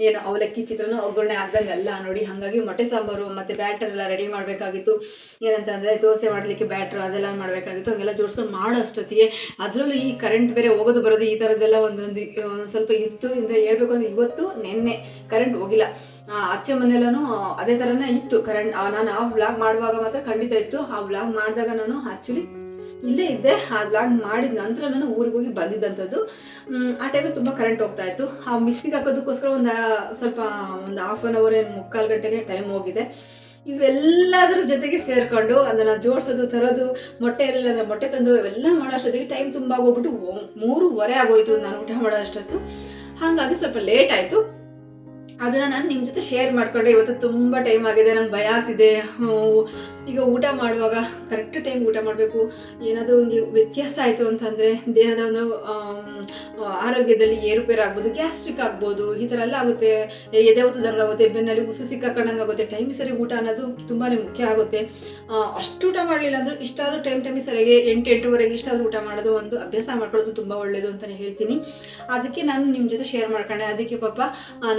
ಏನು, ಅವಲಕ್ಕಿ ಚಿತ್ರನ ಒಗ್ಗರಣೆ ಆಗ್ದಂಗೆ ಎಲ್ಲ ನೋಡಿ. ಹಾಗಾಗಿ ಮೊಟ್ಟೆ ಸಾಂಬಾರು ಮತ್ತು ಬ್ಯಾಟರ್ ಎಲ್ಲ ರೆಡಿ ಮಾಡಬೇಕಾಗಿತ್ತು. ಏನಂತಂದರೆ ದೋಸೆ ಮಾಡಲಿಕ್ಕೆ ಬ್ಯಾಟ್ರು ಅದೆಲ್ಲ ಮಾಡಬೇಕಾಗಿತ್ತು. ಹಾಗೆಲ್ಲ ಜೋಡಿಸ್ಕೊಂಡು ಮಾಡೋ ಅಷ್ಟೊತ್ತಿಗೆ ಅದರಲ್ಲೂ ಈ ಕರೆಂಟ್ ಬೇರೆ ಹೋಗೋದು ಬರೋದು ಈ ಥರದ್ದೆಲ್ಲ ಒಂದೊಂದು ಒಂದೊಂದು ಸ್ವಲ್ಪ ಇತ್ತು. ಅಂದರೆ ಹೇಳ್ಬೇಕು ಅಂದರೆ ಇವತ್ತು ನಿನ್ನೆ ಕರೆಂಟ್ ಹೋಗಿಲ್ಲ. ಆ, ಆಚೆ ಮನೆಯಲ್ಲೂ ಅದೇ ಥರನೇ ಇತ್ತು. ಕರೆಂಟ್ ನಾನು ಆ ವ್ಲಾಗ್ ಮಾಡುವಾಗ ಮಾತ್ರ ಖಂಡಿತ ಇತ್ತು. ಆ ವ್ಲಾಗ್ ಮಾಡಿದಾಗ ನಾನು ಆ್ಯಕ್ಚುಲಿ ಇಲ್ಲೇ ಇದ್ದೆ. ಆ ಬ್ಲಾಗ್ ಮಾಡಿದ ನಂತರ ನಾನು ಊರಿಗೆ ಹೋಗಿ ಬಂದಿದ್ದಂಥದ್ದು. ಆ ಟೈಮಲ್ಲಿ ತುಂಬ ಕರೆಂಟ್ ಹೋಗ್ತಾ ಇತ್ತು. ಆ ಮಿಕ್ಸಿಗೆ ಹಾಕೋದಕ್ಕೋಸ್ಕರ ಒಂದು ಸ್ವಲ್ಪ ಒಂದು ಹಾಫ್ ಆನ್ ಅವರ್ ಏನು ಮುಕ್ಕಾಲು ಗಂಟೆಗೆ ಟೈಮ್ ಹೋಗಿದೆ. ಇವೆಲ್ಲದರ ಜೊತೆಗೆ ಸೇರಿಕೊಂಡು ಅದನ್ನು ಜೋಡಿಸೋದು ತರೋದು ಮೊಟ್ಟೆ ಇರಲಿಲ್ಲ ಅಂದರೆ ಮೊಟ್ಟೆ ತಂದು ಇವೆಲ್ಲ ಮಾಡೋ ಅಷ್ಟೊತ್ತಿಗೆ ಟೈಮ್ ತುಂಬ ಆಗೋಗ್ಬಿಟ್ಟು ಮೂರುವರೆ ಆಗೋಯ್ತು ನಾನು ಊಟ ಮಾಡೋ ಅಷ್ಟೊತ್ತು. ಹಾಗಾಗಿ ಸ್ವಲ್ಪ ಲೇಟ್ ಆಯಿತು. ಅದನ್ನು ನಾನು ನಿಮ್ಮ ಜೊತೆ ಶೇರ್ ಮಾಡ್ಕೊಂಡೆ. ಇವತ್ತು ತುಂಬ ಟೈಮ್ ಆಗಿದೆ ನಂಗೆ ಭಯ ಆಗ್ತಿದೆ. ಈಗ ಊಟ ಮಾಡುವಾಗ ಕರೆಕ್ಟ್ ಟೈಮ್ ಊಟ ಮಾಡಬೇಕು. ಏನಾದರೂ ಒಂದು ವ್ಯತ್ಯಾಸ ಆಯಿತು ಅಂತಂದರೆ ದೇಹದ ಒಂದು ಆರೋಗ್ಯದಲ್ಲಿ ಏರುಪೇರು ಆಗ್ಬೋದು ಗ್ಯಾಸ್ಟ್ರಿಕ್ ಆಗ್ಬೋದು, ಈ ಥರ ಎಲ್ಲ ಆಗುತ್ತೆ. ಎದೆ ಒತ್ತದಂಗೆ ಆಗುತ್ತೆ, ಬೆನ್ನಲ್ಲಿ ಉಸು ಸಿಕ್ಕಾಕೊಂಡಂಗೆ ಆಗುತ್ತೆ. ಟೈಮ್ ಸರಿ ಊಟ ಅನ್ನೋದು ತುಂಬಾ ಮುಖ್ಯ ಆಗುತ್ತೆ. ಅಷ್ಟು ಊಟ ಮಾಡಲಿಲ್ಲ ಅಂದರೂ ಇಷ್ಟಾದರೂ ಟೈಮ್ ಟೈಮ್ ಸರಿಯಾಗಿ ಎಂಟು, ಎಂಟುವರೆಗೆ ಇಷ್ಟಾದರೂ ಊಟ ಮಾಡೋದು ಒಂದು ಅಭ್ಯಾಸ ಮಾಡ್ಕೊಳ್ಳೋದು ತುಂಬ ಒಳ್ಳೆಯದು ಅಂತಲೇ ಹೇಳ್ತೀನಿ. ಅದಕ್ಕೆ ನಾನು ನಿಮ್ಮ ಜೊತೆ ಶೇರ್ ಮಾಡ್ಕೊಂಡೆ. ಅದಕ್ಕೆ ಪಾಪ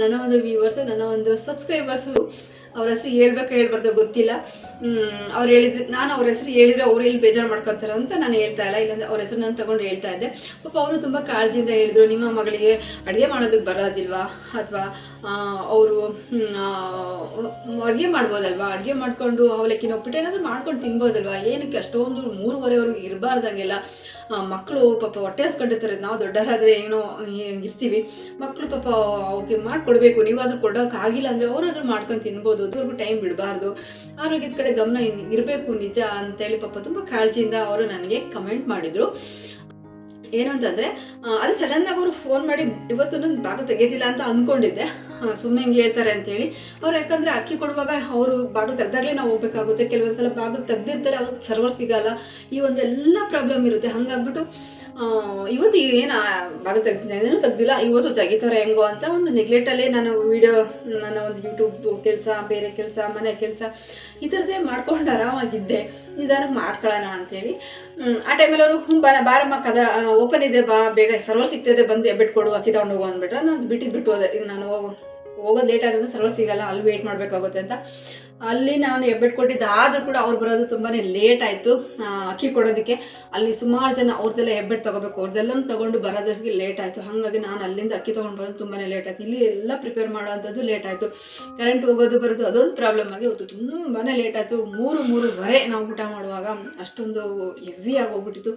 ನನ್ನ ಒಂದು ವ್ಯೂವರ್ಸು ನನ್ನ ಒಂದು ಸಬ್ಸ್ಕ್ರೈಬರ್ಸು ಅವ್ರ ಹೆಸರು ಹೇಳ್ಬೇಕು ಹೇಳ್ಬಾರ್ದು ಗೊತ್ತಿಲ್ಲ. ಅವ್ರು ಹೇಳಿದ ನಾನು ಅವ್ರ ಹೆಸರು ಹೇಳಿದ್ರೆ ಅವ್ರು ಎಲ್ಲಿ ಬೇಜಾರು ಮಾಡ್ಕೊತಾರೆ ಅಂತ ನಾನು ಹೇಳ್ತಾ ಇಲ್ಲ. ಇಲ್ಲಾಂದ್ರೆ ಅವ್ರ ಹೆಸರು ನಾನು ತಗೊಂಡು ಹೇಳ್ತಾ ಇದ್ದೆ. ಪಾಪ ಅವರು ತುಂಬ ಕಾಳಜಿಯಿಂದ ಹೇಳಿದ್ರು, ನಿಮ್ಮ ಮಗಳಿಗೆ ಅಡುಗೆ ಮಾಡೋದಕ್ಕೆ ಬರೋದಿಲ್ವಾ? ಅಥವಾ ಅವರು ಅಡುಗೆ ಮಾಡ್ಬೋದಲ್ವಾ? ಅಡುಗೆ ಮಾಡ್ಕೊಂಡು ಅವಲಕ್ಕಿನ ಉಪ್ಪಿಟ್ಟು ಏನಾದರೂ ಮಾಡ್ಕೊಂಡು ತಿನ್ಬೋದಲ್ವಾ? ಏನಕ್ಕೆ ಅಷ್ಟೊಂದು ಮೂರುವರೆವರೆಗೆ ಇರಬಾರ್ದಂಗೆಲ್ಲ. ಮಕ್ಕಳು ಪಾಪ ಹೊಟ್ಟೆ ಹಸ್ಕೊಂಡಿರ್ತಾರೆ. ನಾವು ದೊಡ್ಡವರಾದರೆ ಏನೋ ಇರ್ತೀವಿ. ಮಕ್ಕಳು ಪಾಪ ಅವ್ರಿಗೆ ಮಾಡಿಕೊಡ್ಬೇಕು. ನೀವಾದರೂ ಕೊಡೋಕ್ಕಾಗಿಲ್ಲ ಅಂದರೆ ಅವರಾದ್ರೂ ಮಾಡ್ಕೊಂಡು ತಿನ್ಬೋದು. ಅದುವರೆಗೂ ಟೈಮ್ ಬಿಡಬಾರ್ದು. ಆರೋಗ್ಯದ ಕಡೆ ಗಮನ ಇರಬೇಕು. ನಿಜ ಅಂತೇಳಿ ಪಾಪ ತುಂಬ ಕಾಳಜಿಯಿಂದ ಅವರು ನನಗೆ ಕಮೆಂಟ್ ಮಾಡಿದರು. ಏನು ಅಂತಂದರೆ ಅದು ಸಡನ್ನಾಗಿ ಅವರು ಫೋನ್ ಮಾಡಿ, ಇವತ್ತು ನನ್ನ ಭಾಗ ತೆಗೆಯೋದಿಲ್ಲ ಅಂತ ಅಂದ್ಕೊಂಡಿದ್ದೆ. ಸುಮ್ಮನೆ ಹಿಂಗೆ ಹೇಳ್ತಾರೆ ಅಂತೇಳಿ. ಅವ್ರು ಯಾಕಂದರೆ ಅಕ್ಕಿ ಕೊಡುವಾಗ ಅವರು ಬಾಗಿಲು ತೆಗ್ದಾಗಲೇ ನಾವು ಹೋಗ್ಬೇಕಾಗುತ್ತೆ. ಕೆಲವೊಂದು ಸಲ ಬಾಗಿಲು ತೆಗ್ದಿರ್ತಾರೆ ಅವಾಗ ಸರ್ವರ್ ಸಿಗಲ್ಲ ಈ ಒಂದೆಲ್ಲ ಪ್ರಾಬ್ಲಮ್ ಇರುತ್ತೆ. ಹಾಗಾಗ್ಬಿಟ್ಟು ಇವತ್ತು ಏನು ಬಾಗಿಲು ತೆಗ್ದೇನೂ ತೆಗ್ದಿಲ್ಲ. ಇವತ್ತು ತೆಗಿತಾರೆ ಹೆಂಗೋ ಅಂತ ಒಂದು ನೆಗ್ಲೆಕ್ಟಲ್ಲೇ ನಾನು ವಿಡಿಯೋ ನನ್ನ ಒಂದು ಯೂಟ್ಯೂಬ್ ಕೆಲಸ, ಬೇರೆ ಕೆಲಸ, ಮನೆ ಕೆಲಸ, ಈ ಥರದ್ದೇ ಮಾಡ್ಕೊಂಡು ಆರಾಮಾಗಿದ್ದೆ. ನಿಧಾನಕ್ಕೆ ಮಾಡ್ಕೊಳ್ಳೋಣ ಅಂತೇಳಿ. ಆ ಟೈಮಲ್ಲಿ ಅವರು ಹ್ಞೂ ಬರ ಬಾರಮ್ಮ ಕದ ಓಪನ್ ಇದೆ ಬಾ, ಬೇಗ ಸರ್ವರ್ ಸಿಗ್ತದೆ, ಬಂದು ಎಬ್ಬಿಟ್ಟು ಕೊಡು, ಅಕ್ಕಿ ತಗೊಂಡು ಹೋಗು ಅಂದ್ಬಿಟ್ರೆ ನಾನು ಬಿಟ್ಟಿದ್ದು ಬಿಟ್ಟು ಹೋದೆ. ಈಗ ನಾನು ಹೋಗು ಹೋಗೋದು ಲೇಟ್ ಆಗೋದು ಸರ್ವರ್ ಸಿಗಲ್ಲ, ಅಲ್ಲಿ ವೇಟ್ ಮಾಡಬೇಕಾಗುತ್ತೆ ಅಂತ. ಅಲ್ಲಿ ನಾನು ಹೆಬ್ಬೆಟ್ಟು ಕೊಟ್ಟಿದ್ದು, ಆದರೂ ಕೂಡ ಅವ್ರು ಬರೋದು ತುಂಬಾ ಲೇಟ್ ಆಯಿತು ಅಕ್ಕಿ ಕೊಡೋದಕ್ಕೆ. ಅಲ್ಲಿ ಸುಮಾರು ಜನ ಅವ್ರದ್ದೆಲ್ಲ ಹೆಬ್ಬೆಟ್ ತೊಗೋಬೇಕು ಅವ್ರದ್ದೆಲ್ಲನೂ ತೊಗೊಂಡು ಬರೋದಷ್ಟಿಗೆ ಲೇಟ್ ಆಯಿತು. ಹಾಗಾಗಿ ನಾನು ಅಲ್ಲಿಂದ ಅಕ್ಕಿ ತೊಗೊಂಡು ಬರೋದು ತುಂಬಾ ಲೇಟ್ ಆಯಿತು. ಇಲ್ಲಿ ಎಲ್ಲ ಪ್ರಿಪೇರ್ ಮಾಡೋವಂಥದ್ದು ಲೇಟ್ ಆಯಿತು. ಕರೆಂಟ್ ಹೋಗೋದು ಬರೋದು ಅದೊಂದು ಪ್ರಾಬ್ಲಮ್ ಆಗಿ ಹೋಯ್ತು. ತುಂಬಾ ಲೇಟ್ ಆಯಿತು. ಮೂರು, ಮೂರುವರೆ ನಾವು ಊಟ ಮಾಡುವಾಗ ಅಷ್ಟೊಂದು ಹೆವಿ ಆಗೋಗ್ಬಿಟ್ಟಿತ್ತು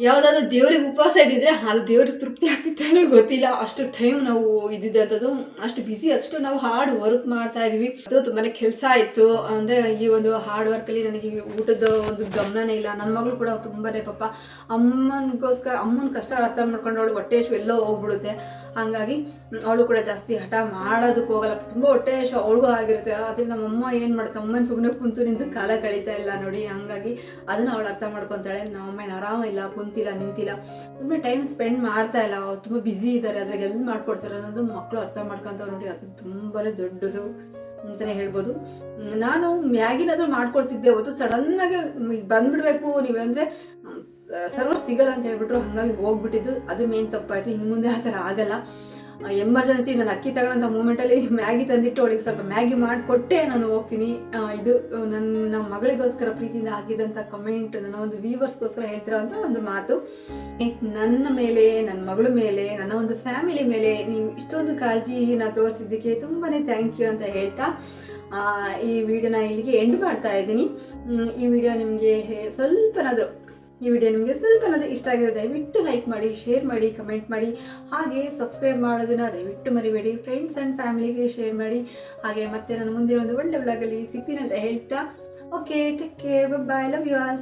ಯಾವುದಾದ್ರೂ ದೇವ್ರಿಗೆ ಉಪವಾಸ ಇದ್ದಿದ್ರೆ, ಅದು ದೇವ್ರಿಗೆ ತೃಪ್ತಿ ಆಗ್ತಿತ್ತೇನೋ ಗೊತ್ತಿಲ್ಲ. ಅಷ್ಟು ಟೈಮ್ ನಾವು ಇದ್ದಿದ್ದಂಥದ್ದು ಅಷ್ಟು ಬಿಸಿ ಅಷ್ಟು ನಾವು ಹಾರ್ಡ್ ವರ್ಕ್ ಮಾಡ್ತಾ ಇದೀವಿ. ಅದು ತುಂಬಾ ಕೆಲಸ ಆಯಿತು. ಅಂದರೆ ಈ ಒಂದು ಹಾರ್ಡ್ ವರ್ಕಲ್ಲಿ ನನಗೆ ಊಟದ ಒಂದು ಗಮನನೇ ಇಲ್ಲ. ನನ್ನ ಮಗಳು ಕೂಡ ತುಂಬಾ ಪಾಪ ಅಮ್ಮನಿಗೋಸ್ಕರ, ಅಮ್ಮನ ಕಷ್ಟ ಅರ್ಥ ಮಾಡ್ಕೊಂಡು ಅವಳು ಹೊಟ್ಟೆ ಎಲ್ಲೋ ಹೋಗ್ಬಿಡುತ್ತೆ. ಹಾಗಾಗಿ ಅವಳು ಕೂಡ ಜಾಸ್ತಿ ಹಠ ಮಾಡೋದಕ್ಕೆ ಹೋಗಲ್ಲ. ತುಂಬ ಹೊಟ್ಟೆ ಶೋ ಅವಳಿಗೂ ಆಗಿರುತ್ತೆ. ಆದರೆ ನಮ್ಮಮ್ಮ ಏನು ಮಾಡ್ತಾ ಅಮ್ಮನ ಸುಮ್ಮನೆ ಕುಂತು ನಿಂತು ಕಾಲ ಕಳೀತಾ ಇಲ್ಲ ನೋಡಿ. ಹಂಗಾಗಿ ಅದನ್ನು ಅವಳು ಅರ್ಥ ಮಾಡ್ಕೊತಾಳೆ. ನಮ್ಮಮ್ಮನ ಏನು ಆರಾಮಿಲ್ಲ ಕುಂತಿಲ್ಲ, ನಿಂತಿಲ್ಲ. ತುಂಬ ಟೈಮ್ ಸ್ಪೆಂಡ್ ಮಾಡ್ತಾ ಇಲ್ಲ. ಅವ್ರು ತುಂಬ ಬ್ಯುಸಿ ಇದ್ದಾರೆ. ಅದ್ರಾಗ ಎಲ್ಲಿ ಮಾಡ್ಕೊಡ್ತಾರೆ ಅನ್ನೋದು ಮಕ್ಕಳು ಅರ್ಥ ಮಾಡ್ಕೊತಾವೆ ನೋಡಿ. ಅದು ತುಂಬಾ ದೊಡ್ಡದು ಅಂತಲೇ ಹೇಳ್ಬೋದು. ನಾನು ಮ್ಯಾಗಿನಾದರೂ ಮಾಡ್ಕೊಡ್ತಿದ್ದೆ. ಹೊತ್ತು ಸಡನ್ನಾಗಿ ಬಂದ್ಬಿಡ್ಬೇಕು. ನೀವಂದರೆ ಸರ್ವರ್ ಸಿಗಲ್ಲ ಅಂತ ಹೇಳ್ಬಿಟ್ರು, ಹಾಗಾಗಿ ಹೋಗ್ಬಿಟ್ಟಿದ್ದು. ಅದು ಮೇನ್ ತಪ್ಪಾಯಿತು ಇನ್ನು ಮುಂದೆ ಆ ಥರ ಆಗಲ್ಲ. ಎಮರ್ಜೆನ್ಸಿ ನಾನು ಅಕ್ಕಿ ತಗೊಳ್ಳೋಂಥ ಮೂಮೆಂಟಲ್ಲಿ ಮ್ಯಾಗಿ ತಂದಿಟ್ಟು ಅವಳಿಗೆ ಸ್ವಲ್ಪ ಮ್ಯಾಗಿ ಮಾಡಿಕೊಟ್ಟೆ, ನಾನು ಹೋಗ್ತೀನಿ. ಇದು ನನ್ನ ಮಗಳಿಗೋಸ್ಕರ ಪ್ರೀತಿಯಿಂದ ಹಾಕಿದಂಥ ಕಮೆಂಟ್ ನನ್ನ ಒಂದು ವ್ಯೂವರ್ಸ್ಗೋಸ್ಕರ ಹೇಳ್ತಿರೋ ಅಂತ ಒಂದು ಮಾತು. ನನ್ನ ಮೇಲೆ ನನ್ನ ಮಗಳ ಮೇಲೆ, ನನ್ನ ಒಂದು ಫ್ಯಾಮಿಲಿ ಮೇಲೆ ನೀವು ಇಷ್ಟೊಂದು ಕಾಳಜಿ ಕಾಳಜಿನ ತೋರಿಸಿದ್ದಕ್ಕೆ ತುಂಬಾ ಥ್ಯಾಂಕ್ ಯು ಅಂತ ಹೇಳ್ತಾ ಈ ವಿಡಿಯೋನ ಇಲ್ಲಿಗೆ ಎಂಡ್ ಮಾಡ್ತಾ ಇದ್ದೀನಿ. ಈ ವಿಡಿಯೋ ನಿಮಗೆ ಸ್ವಲ್ಪನಾದರೂ ಈ ವಿಡಿಯೋ ನಿಮಗೆ ಸ್ವಲ್ಪನಾದರೂ ಇಷ್ಟ ಆಗಿದೆ ದಯವಿಟ್ಟು ಲೈಕ್ ಮಾಡಿ, ಶೇರ್ ಮಾಡಿ, ಕಮೆಂಟ್ ಮಾಡಿ. ಹಾಗೆ ಸಬ್ಸ್ಕ್ರೈಬ್ ಮಾಡೋದನ್ನು ದಯವಿಟ್ಟು ಮರಿಬೇಡಿ. ಫ್ರೆಂಡ್ಸ್ ಆ್ಯಂಡ್ ಫ್ಯಾಮಿಲಿಗೆ ಶೇರ್ ಮಾಡಿ. ಹಾಗೆ ಮತ್ತೆ ನಾನು ಮುಂದಿನ ಒಂದು ಒಳ್ಳೆ ವ್ಲಾಗಲ್ಲಿ ಸಿಗ್ತೀನಿ ಅಂತ ಹೇಳ್ತಾ. Okay take care bye love you all